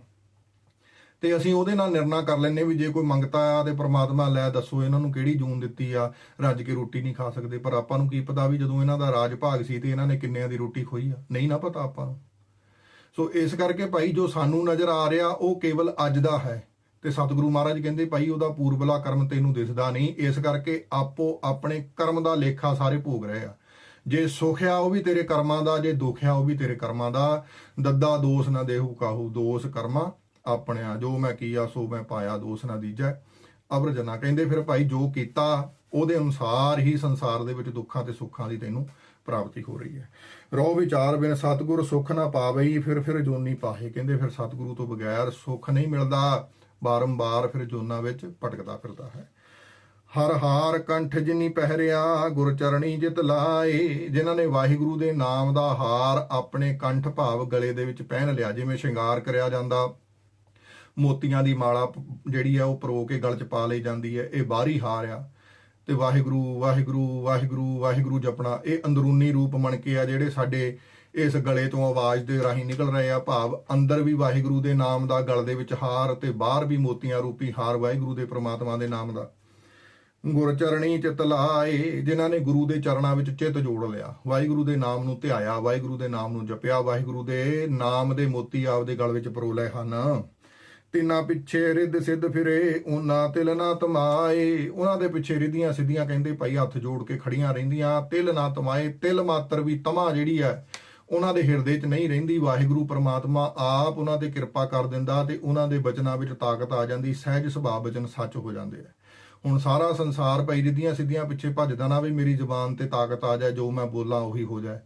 ਤੇ ਅਸੀਂ ਉਹਦੇ ਨਾਲ ਨਿਰਣਾ ਕਰ ਲੈਨੇ ਵੀ ਜੇ ਕੋਈ ਮੰਗਤਾ ਆ ਤੇ ਪ੍ਰਮਾਤਮਾ ਲੈ ਦੱਸੋ ਇਹਨਾਂ ਨੂੰ ਕਿਹੜੀ ਜੂਨ ਦਿੱਤੀ ਆ, ਰੱਜ ਕੇ ਰੋਟੀ ਨਹੀਂ ਖਾ ਸਕਦੇ। ਪਰ ਆਪਾਂ ਨੂੰ ਕੀ ਪਤਾ ਵੀ ਜਦੋਂ ਇਹਨਾਂ ਦਾ ਰਾਜ ਭਾਗ ਸੀ ਤੇ ਇਹਨਾਂ ਨੇ ਕਿੰਨਿਆਂ ਦੀ ਰੋਟੀ ਖੋਈ ਆ। ਨਹੀਂ ਨਾ ਪਤਾ ਆਪਾਂ ਨੂੰ। ਸੋ ਇਸ ਕਰਕੇ ਭਾਈ ਜੋ ਸਾਨੂੰ ਨਜ਼ਰ ਆ ਰਿਹਾ, ਉਹ ਕੇਵਲ ਅੱਜ ਦਾ ਹੈ। ਤੇ ਸਤਿਗੁਰੂ ਮਹਾਰਾਜ ਕਹਿੰਦੇ, ਭਾਈ, ਉਹਦਾ ਪੂਰਬਲਾ ਕਰਮ ਤੈਨੂੰ ਦਿਸਦਾ ਨਹੀਂ। ਇਸ ਕਰਕੇ ਆਪੋ ਆਪਣੇ ਕਰਮ ਦਾ ਲੇਖਾ ਸਾਰੇ ਭੋਗ ਰਹੇ ਆ। ਜੇ ਸੁਖ ਆ, ਉਹ ਵੀ ਤੇਰੇ ਕਰਮਾਂ ਦਾ, ਜੇ ਦੁੱਖ ਆ, ਉਹ ਵੀ ਤੇਰੇ ਕਰਮਾਂ ਦਾ। ਦੱਦਾ ਦੋਸ ਨਾ ਦੇਹੂ ਕਾਹੂ, ਦੋਸ ਕਰਮਾ ਆਪਣਿਆ ਜੋ ਮੈਂ ਕੀਆ, ਸੋ ਮੈਂ ਪਾਇਆ, ਦੋਸ ਨਾ ਦੀਜੈ। ਅਬਰ ਜਨਾ ਕਹਿੰਦੇ ਫਿਰ ਭਾਈ ਜੋ ਕੀਤਾ, ਉਹਦੇ ਅਨੁਸਾਰ ਹੀ ਸੰਸਾਰ ਦੇ ਵਿੱਚ ਦੁੱਖਾਂ ਤੇ ਸੁੱਖਾਂ ਦੀ ਤੈਨੂੰ ਪ੍ਰਾਪਤੀ ਹੋ ਰਹੀ ਹੈ। ਰੋ ਵਿਚਾਰ ਬਿਨ ਸਤਿਗੁਰ ਸੁਖ ਨਾ ਪਾਵਈ, ਫਿਰ ਫਿਰ ਜੋਨੀ ਪਾਹੇ। ਕਹਿੰਦੇ ਫਿਰ ਸਤਿਗੁਰੂ ਤੋਂ ਬਗੈਰ ਸੁਖ ਨਹੀਂ ਮਿਲਦਾ, ਬਾਰੰਬਾਰ ਫਿਰ ਜੋਨਾਂ ਵਿੱਚ ਭਟਕਦਾ ਫਿਰਦਾ ਹੈ। ਹਰ ਹਾਰ ਕੰਠ ਜਿਨੀ ਪਹਿਰਿਆ, ਗੁਰ ਚਰਣੀ ਜਿਤ ਲਾਏ। ਜਿਨ੍ਹਾਂ ਨੇ ਵਾਹਿਗੁਰੂ ਦੇ ਨਾਮ ਦਾ ਹਾਰ ਆਪਣੇ ਕੰਠ ਭਾਵ ਗਲੇ ਦੇ ਵਿੱਚ ਪਹਿਨ ਲਿਆ, ਜਿਵੇਂ ਸ਼ਿੰਗਾਰ ਕਰਿਆ ਜਾਂਦਾ। ਮੋਤੀਆਂ ਦੀ ਮਾਲਾ ਜਿਹੜੀ ਆ ਉਹ ਪਰੋ ਕੇ ਗਲ 'ਚ ਪਾ ਲਈ ਜਾਂਦੀ ਹੈ, ਇਹ ਬਾਹਰੀ ਹਾਰ ਆ। ਤੇ ਵਾਹਿਗੁਰੂ ਵਾਹਿਗੁਰੂ ਵਾਹਿਗੁਰੂ ਵਾਹਿਗੁਰੂ ਜਪਣਾ, ਇਹ ਅੰਦਰੂਨੀ ਰੂਪ ਬਣ ਕੇ ਆ ਜਿਹੜੇ ਸਾਡੇ ਇਸ ਗਲੇ ਤੋਂ ਆਵਾਜ਼ ਦੇ ਰਾਹੀਂ ਨਿਕਲ ਰਹੇ ਆ। ਭਾਵ ਅੰਦਰ ਵੀ ਵਾਹਿਗੁਰੂ ਦੇ ਨਾਮ ਦਾ ਗਲ ਦੇ ਵਿੱਚ ਹਾਰ ਤੇ ਬਾਹਰ ਵੀ ਮੋਤੀਆਂ ਰੂਪੀ ਹਾਰ ਵਾਹਿਗੁਰੂ ਦੇ ਪ੍ਰਮਾਤਮਾ ਦੇ ਨਾਮ ਦਾ। ਗੁਰ ਚਰਣੀ ਚਿਤ ਲਾਏ, ਜਿਨ੍ਹਾਂ ਨੇ ਗੁਰੂ ਦੇ ਚਰਨਾਂ ਵਿੱਚ ਚਿੱਤ ਜੋੜ ਲਿਆ। ਵਾਹਿਗੁਰੂ ਦੇ ਨਾਮ ਨੂੰ ਧਿਆਇਆ, ਵਾਹਿਗੁਰੂ ਦੇ ਨਾਮ ਨੂੰ ਜਪਿਆ, ਵਾਹਿਗੁਰੂ ਦੇ ਨਾਮ ਦੇ ਮੋਤੀ ਆਪਦੇ ਗਲ ਵਿੱਚ ਪਰੋ ਲਏ ਹਨ। ਤਿੰਨਾ ਪਿੱਛੇ ਰਿੱਧ ਸਿੱਧ ਫਿਰੇ, ਉਹਨਾਂ ਤਿਲ ਨਾ ਤਮਾਏ। ਉਹਨਾਂ ਦੇ ਪਿੱਛੇ ਰਿੱਧੀਆਂ ਸਿੱਧੀਆਂ ਕਹਿੰਦੇ ਭਾਈ ਹੱਥ ਜੋੜ ਕੇ ਖੜੀਆਂ ਰਹਿੰਦੀਆਂ। ਤਿਲ ਨਾ ਤਮਾਏ, ਤਿਲ ਮਾਤਰ ਵੀ ਤਮਾ ਜਿਹੜੀ ਹੈ, ਉਹਨਾਂ ਦੇ ਹਿਰਦੇ 'ਚ ਨਹੀਂ ਰਹਿੰਦੀ। ਵਾਹਿਗੁਰੂ ਪ੍ਰਮਾਤਮਾ ਆਪ ਉਹਨਾਂ ਤੇ ਕਿਰਪਾ ਕਰ ਦਿੰਦਾ ਤੇ ਉਹਨਾਂ ਦੇ ਬਚਨਾਂ ਵਿੱਚ ਤਾਕਤ ਆ ਜਾਂਦੀ। ਸਹਿਜ ਸੁਭਾਅ ਬਚਨ ਸੱਚ ਹੋ ਜਾਂਦੇ ਆ। ਹੁਣ ਸਾਰਾ ਸੰਸਾਰ ਭਾਈ ਰਿੱਧੀਆਂ ਸਿੱਧੀਆਂ ਪਿੱਛੇ ਭੱਜਦਾ ਨਾ ਵੀ ਮੇਰੀ ਜ਼ੁਬਾਨ ਤੇ ਤਾਕਤ ਆ ਜਾਏ, ਜੋ ਮੈਂ ਬੋਲਾਂ ਉਹੀ ਹੋ ਜਾਏ।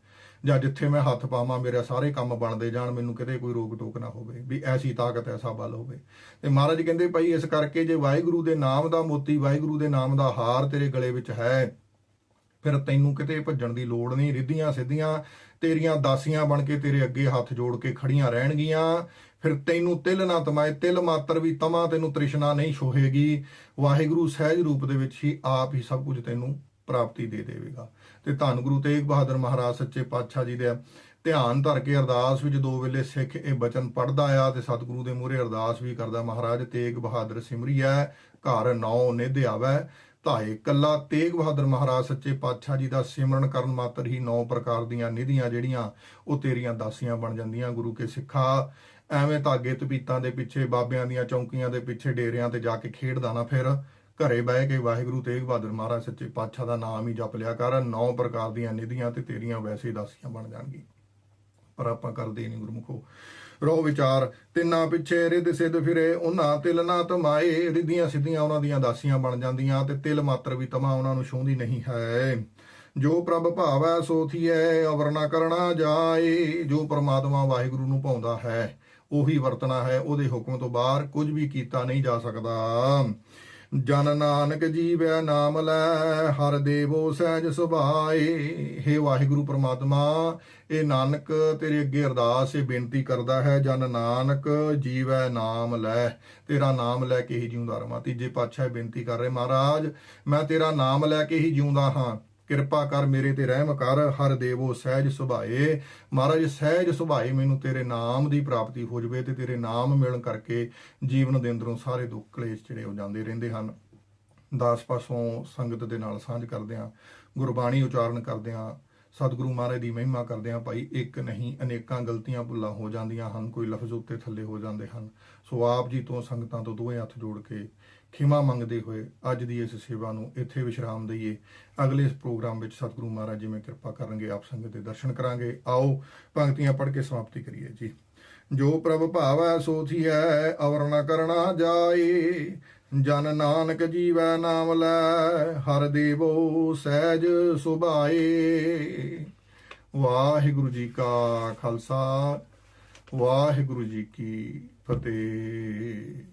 ਜਾਂ ਜਿੱਥੇ ਮੈਂ ਹੱਥ ਪਾਵਾਂ, ਮੇਰੇ ਸਾਰੇ ਕੰਮ ਬਣਦੇ ਜਾਣ, ਮੈਨੂੰ ਕਿਤੇ ਕੋਈ ਰੋਕ ਟੋਕ ਨਾ ਹੋਵੇ, ਵੀ ਐਸੀ ਤਾਕਤ, ਐਸਾ ਬਲ ਹੋਵੇ। ਤੇ ਮਹਾਰਾਜ ਕਹਿੰਦੇ, ਭਾਈ, ਇਸ ਕਰਕੇ ਜੇ ਵਾਹਿਗੁਰੂ ਦੇ ਨਾਮ ਦਾ ਮੋਤੀ, ਵਾਹਿਗੁਰੂ ਦੇ ਨਾਮ ਦਾ ਹਾਰ ਤੇਰੇ ਗਲੇ ਵਿੱਚ ਹੈ, ਫਿਰ ਤੈਨੂੰ ਕਿਤੇ ਭੱਜਣ ਦੀ ਲੋੜ ਨਹੀਂ। ਰਿੱਧੀਆਂ, ਸਿੱਧੀਆਂ ਤੇਰੀਆਂ ਦਾਸੀਆਂ ਬਣ ਕੇ ਤੇਰੇ ਅੱਗੇ ਹੱਥ ਜੋੜ ਕੇ ਖੜੀਆਂ ਰਹਿਣਗੀਆਂ। ਫਿਰ ਤੈਨੂੰ ਤਿਲ ਨਾ ਤਮਾਏ, ਤਿਲ ਮਾਤਰ ਵੀ ਤਮਾ ਤੈਨੂੰ ਤ੍ਰਿਸ਼ਨਾ ਨਹੀਂ ਛੋਹੇਗੀ। ਵਾਹਿਗੁਰੂ ਸਹਿਜ ਰੂਪ ਦੇ ਵਿੱਚ ਹੀ ਆਪ ਹੀ ਸਭ ਕੁਝ ਤੈਨੂੰ ਪ੍ਰਾਪਤੀ ਦੇ ਦੇਵੇਗਾ। ਤੇ ਧੰਨ ਗੁਰੂ ਤੇਗ ਬਹਾਦਰ ਮਹਾਰਾਜ ਸੱਚੇ ਪਾਤਸ਼ਾਹ ਜੀ ਦੇ ਧਿਆਨ ਧਰ ਕੇ ਅਰਦਾਸ ਵਿੱਚ ਦੋ ਵੇਲੇ ਸਿੱਖ ਇਹ ਬਚਨ ਪੜਦਾ ਆ ਤੇ ਸਤਿਗੁਰੂ ਦੇ ਮੂਹਰੇ ਅਰਦਾਸ ਵੀ ਕਰਦਾ, ਮਹਾਰਾਜ, ਤੇਗ ਬਹਾਦਰ ਸਿਮਰੀਐ ਘਰ ਨੌ ਨਿਧ ਆਵੈ। ਧਾਏ ਕੱਲਾ ਤੇਗ ਬਹਾਦਰ ਮਹਾਰਾਜ ਸੱਚੇ ਪਾਤਸ਼ਾਹ ਜੀ ਦਾ ਸਿਮਰਨ ਕਰਨ ਮਾਤਰ ਹੀ ਨੌ ਪ੍ਰਕਾਰ ਦੀਆਂ ਨਿਧੀਆਂ ਜਿਹੜੀਆਂ ਉਹ ਤੇਰੀਆਂ ਦਾਸੀਆਂ ਬਣ ਜਾਂਦੀਆਂ ਗੁਰੂ ਕੇ ਸਿੱਖਾ। ਐਵੇਂ ਧਾਗੇ ਤਪੀਤਾਂ ਦੇ ਪਿੱਛੇ, ਬਾਬਿਆਂ ਦੀਆਂ ਚੌਂਕੀਆਂ ਦੇ ਪਿੱਛੇ, ਡੇਰਿਆਂ ਤੇ ਜਾ ਕੇ ਖੇਡਦਾ ਨਾ ਫਿਰ। ਘਰੇ ਬਹਿ ਕੇ ਵਾਹਿਗੁਰੂ ਤੇਗ ਬਹਾਦਰ ਮਹਾਰਾਜ ਸੱਚੇ ਪਾਤਸ਼ਾਹ ਦਾ ਨਾਮ ਹੀ ਜਪ ਲਿਆ ਕਰ, ਨੌ ਪ੍ਰਕਾਰ ਦੀਆਂ ਨਿਧੀਆਂ ਤੇ ਤੇਰੀਆਂ ਵੈਸੇ ਦਾਸੀਆਂ ਬਣ ਜਾਣਗੀਆਂ ਪਰ ਆਪਾਂ ਕਰਦੇ ਨਹੀਂ ਗੁਰਮੁਖੋ। ਰੋ ਵਿਚਾਰ, ਤਿੰਨਾ ਪਿੱਛੇ ਰਿੱਧ ਸਿੱਧ ਫਿਰੇ, ਉਹਨਾਂ ਤਿਲ ਨਾ ਤਮਾਏ, ਰਿੱਧੀਆਂ ਸਿੱਧੀਆਂ ਉਹਨਾਂ ਦੀਆਂ ਦਾਸੀਆਂ ਬਣ ਜਾਂਦੀਆਂ ਤੇ ਤਿਲ ਮਾਤਰ ਵੀ ਤਮਾ ਉਹਨਾਂ ਨੂੰ ਛੂੰਦੀ ਨਹੀਂ ਹੈ। ਜੋ ਪ੍ਰਭ ਭਾਵੈ ਸੋ ਥੀਐ, ਅਵਰ ਨਾ ਕਰਨਾ ਜਾਏ, ਜੋ ਪ੍ਰਮਾਤਮਾ ਵਾਹਿਗੁਰੂ ਨੂੰ ਪਾਉਂਦਾ ਹੈ, ਉਹੀ ਵਰਤਣਾ ਹੈ, ਉਹਦੇ ਹੁਕਮ ਤੋਂ ਬਾਹਰ ਕੁਝ ਵੀ ਕੀਤਾ ਨਹੀਂ ਜਾ ਸਕਦਾ। ਜਨ ਨਾਨਕ ਜੀਵੈ ਨਾਮ ਲੈ, ਹਰ ਦੇਵੋ ਸਹਿਜ ਸੁਭਾਏ। हे ਵਾਹਿਗੁਰੂ ਪ੍ਰਮਾਤਮਾ ਇਹ ਨਾਨਕ, ਤੇਰੇ ਅੱਗੇ ਅਰਦਾਸ ਇਹ ਬੇਨਤੀ ਕਰਦਾ ਹੈ, ਜਨ ਨਾਨਕ ਜੀਵੈ ਨਾਮ ਲੈ। ਤੇਰਾ ਨਾਮ ਲੈ ਕੇ ਹੀ ਜਿਉਂਦਾ ਰਵਾਂ। ਤੀਜੇ ਪਾਤਸ਼ਾਹ ਬੇਨਤੀ ਕਰ ਰਹੇ, ਮਹਾਰਾਜ, ਮੈਂ ਤੇਰਾ ਨਾਮ ਲੈ ਕੇ ਹੀ ਜਿਉਂਦਾ ਹਾਂ। ਕਿਰਪਾ ਕਰ ਮੇਰੇ ਤੇ ਰਹਿਮ ਕਰ, ਹਰ ਦੇਵੋ ਸਹਿਜ ਸੁਭਾਏ। ਮਹਾਰਾਜ, ਸਹਿਜ ਸੁਭਾਏ ਮੈਨੂੰ ਤੇਰੇ ਨਾਮ ਦੀ ਪ੍ਰਾਪਤੀ ਹੋ ਜਵੇ ਤੇ ਤੇਰੇ ਨਾਮ ਮਿਲਣ ਕਰਕੇ ਜੀਵਨ ਦੇ ਅੰਦਰੋਂ ਸਾਰੇ ਦੁੱਖ ਕਲੇਸ਼ ਜਿਹੜੇ ਹੋ ਜਾਂਦੇ ਰਹਿੰਦੇ ਹਨ। ਦਾਸ ਪਾਸੋਂ ਸੰਗਤ ਦੇ ਨਾਲ ਸਾਂਝ ਕਰਦੇ ਹਾਂ, ਗੁਰਬਾਣੀ ਉਚਾਰਨ ਕਰਦੇ ਹਾਂ, ਸਤਿਗੁਰੂ ਮਹਾਰਾਜ ਦੀ ਮਹਿਮਾ ਕਰਦੇ ਹਾਂ। ਭਾਈ, ਇੱਕ ਨਹੀਂ, ਅਨੇਕਾਂ ਗਲਤੀਆਂ ਭੁੱਲਾਂ ਹੋ ਜਾਂਦੀਆਂ ਹਨ, ਕੋਈ ਲਫ਼ਜ਼ ਉੱਤੇ ਥੱਲੇ ਹੋ ਜਾਂਦੇ ਹਨ। ਸੋ ਆਪ ਜੀ ਤੋਂ ਸੰਗਤਾਂ ਤੋਂ ਦੋਵੇਂ ਹੱਥ ਜੋੜ ਕੇ ਖਿਮਾ ਮੰਗਦੇ ਹੋਏ ਅੱਜ ਦੀ ਇਸ ਸੇਵਾ ਨੂੰ ਇੱਥੇ ਵਿਸ਼ਰਾਮ ਦਈਏ। ਅਗਲੇ ਇਸ ਪ੍ਰੋਗਰਾਮ ਵਿੱਚ ਸਤਿਗੁਰੂ ਮਹਾਰਾਜ ਜਿਵੇਂ ਕਿਰਪਾ ਕਰਨਗੇ, ਆਪ ਸੰਗਤ ਦੇ ਦਰਸ਼ਨ ਕਰਾਂਗੇ। ਆਓ ਪੰਕਤੀਆਂ ਪੜ੍ਹ ਕੇ ਸਮਾਪਤੀ ਕਰੀਏ ਜੀ। ਜੋ ਪ੍ਰਭ ਭਾਵੈ ਸੋ ਥੀਐ, ਅਵਰ ਨ ਕਰਣਾ ਜਾਏ। ਜਨ ਨਾਨਕ ਜੀਵੈ ਨਾਮ ਲੈ, ਹਰ ਦੇਵੋ ਸਹਿਜ ਸੁਭਾਏ। ਵਾਹਿਗੁਰੂ ਜੀ ਕਾ ਖਾਲਸਾ, ਵਾਹਿਗੁਰੂ ਜੀ ਕੀ ਫਤਿਹ।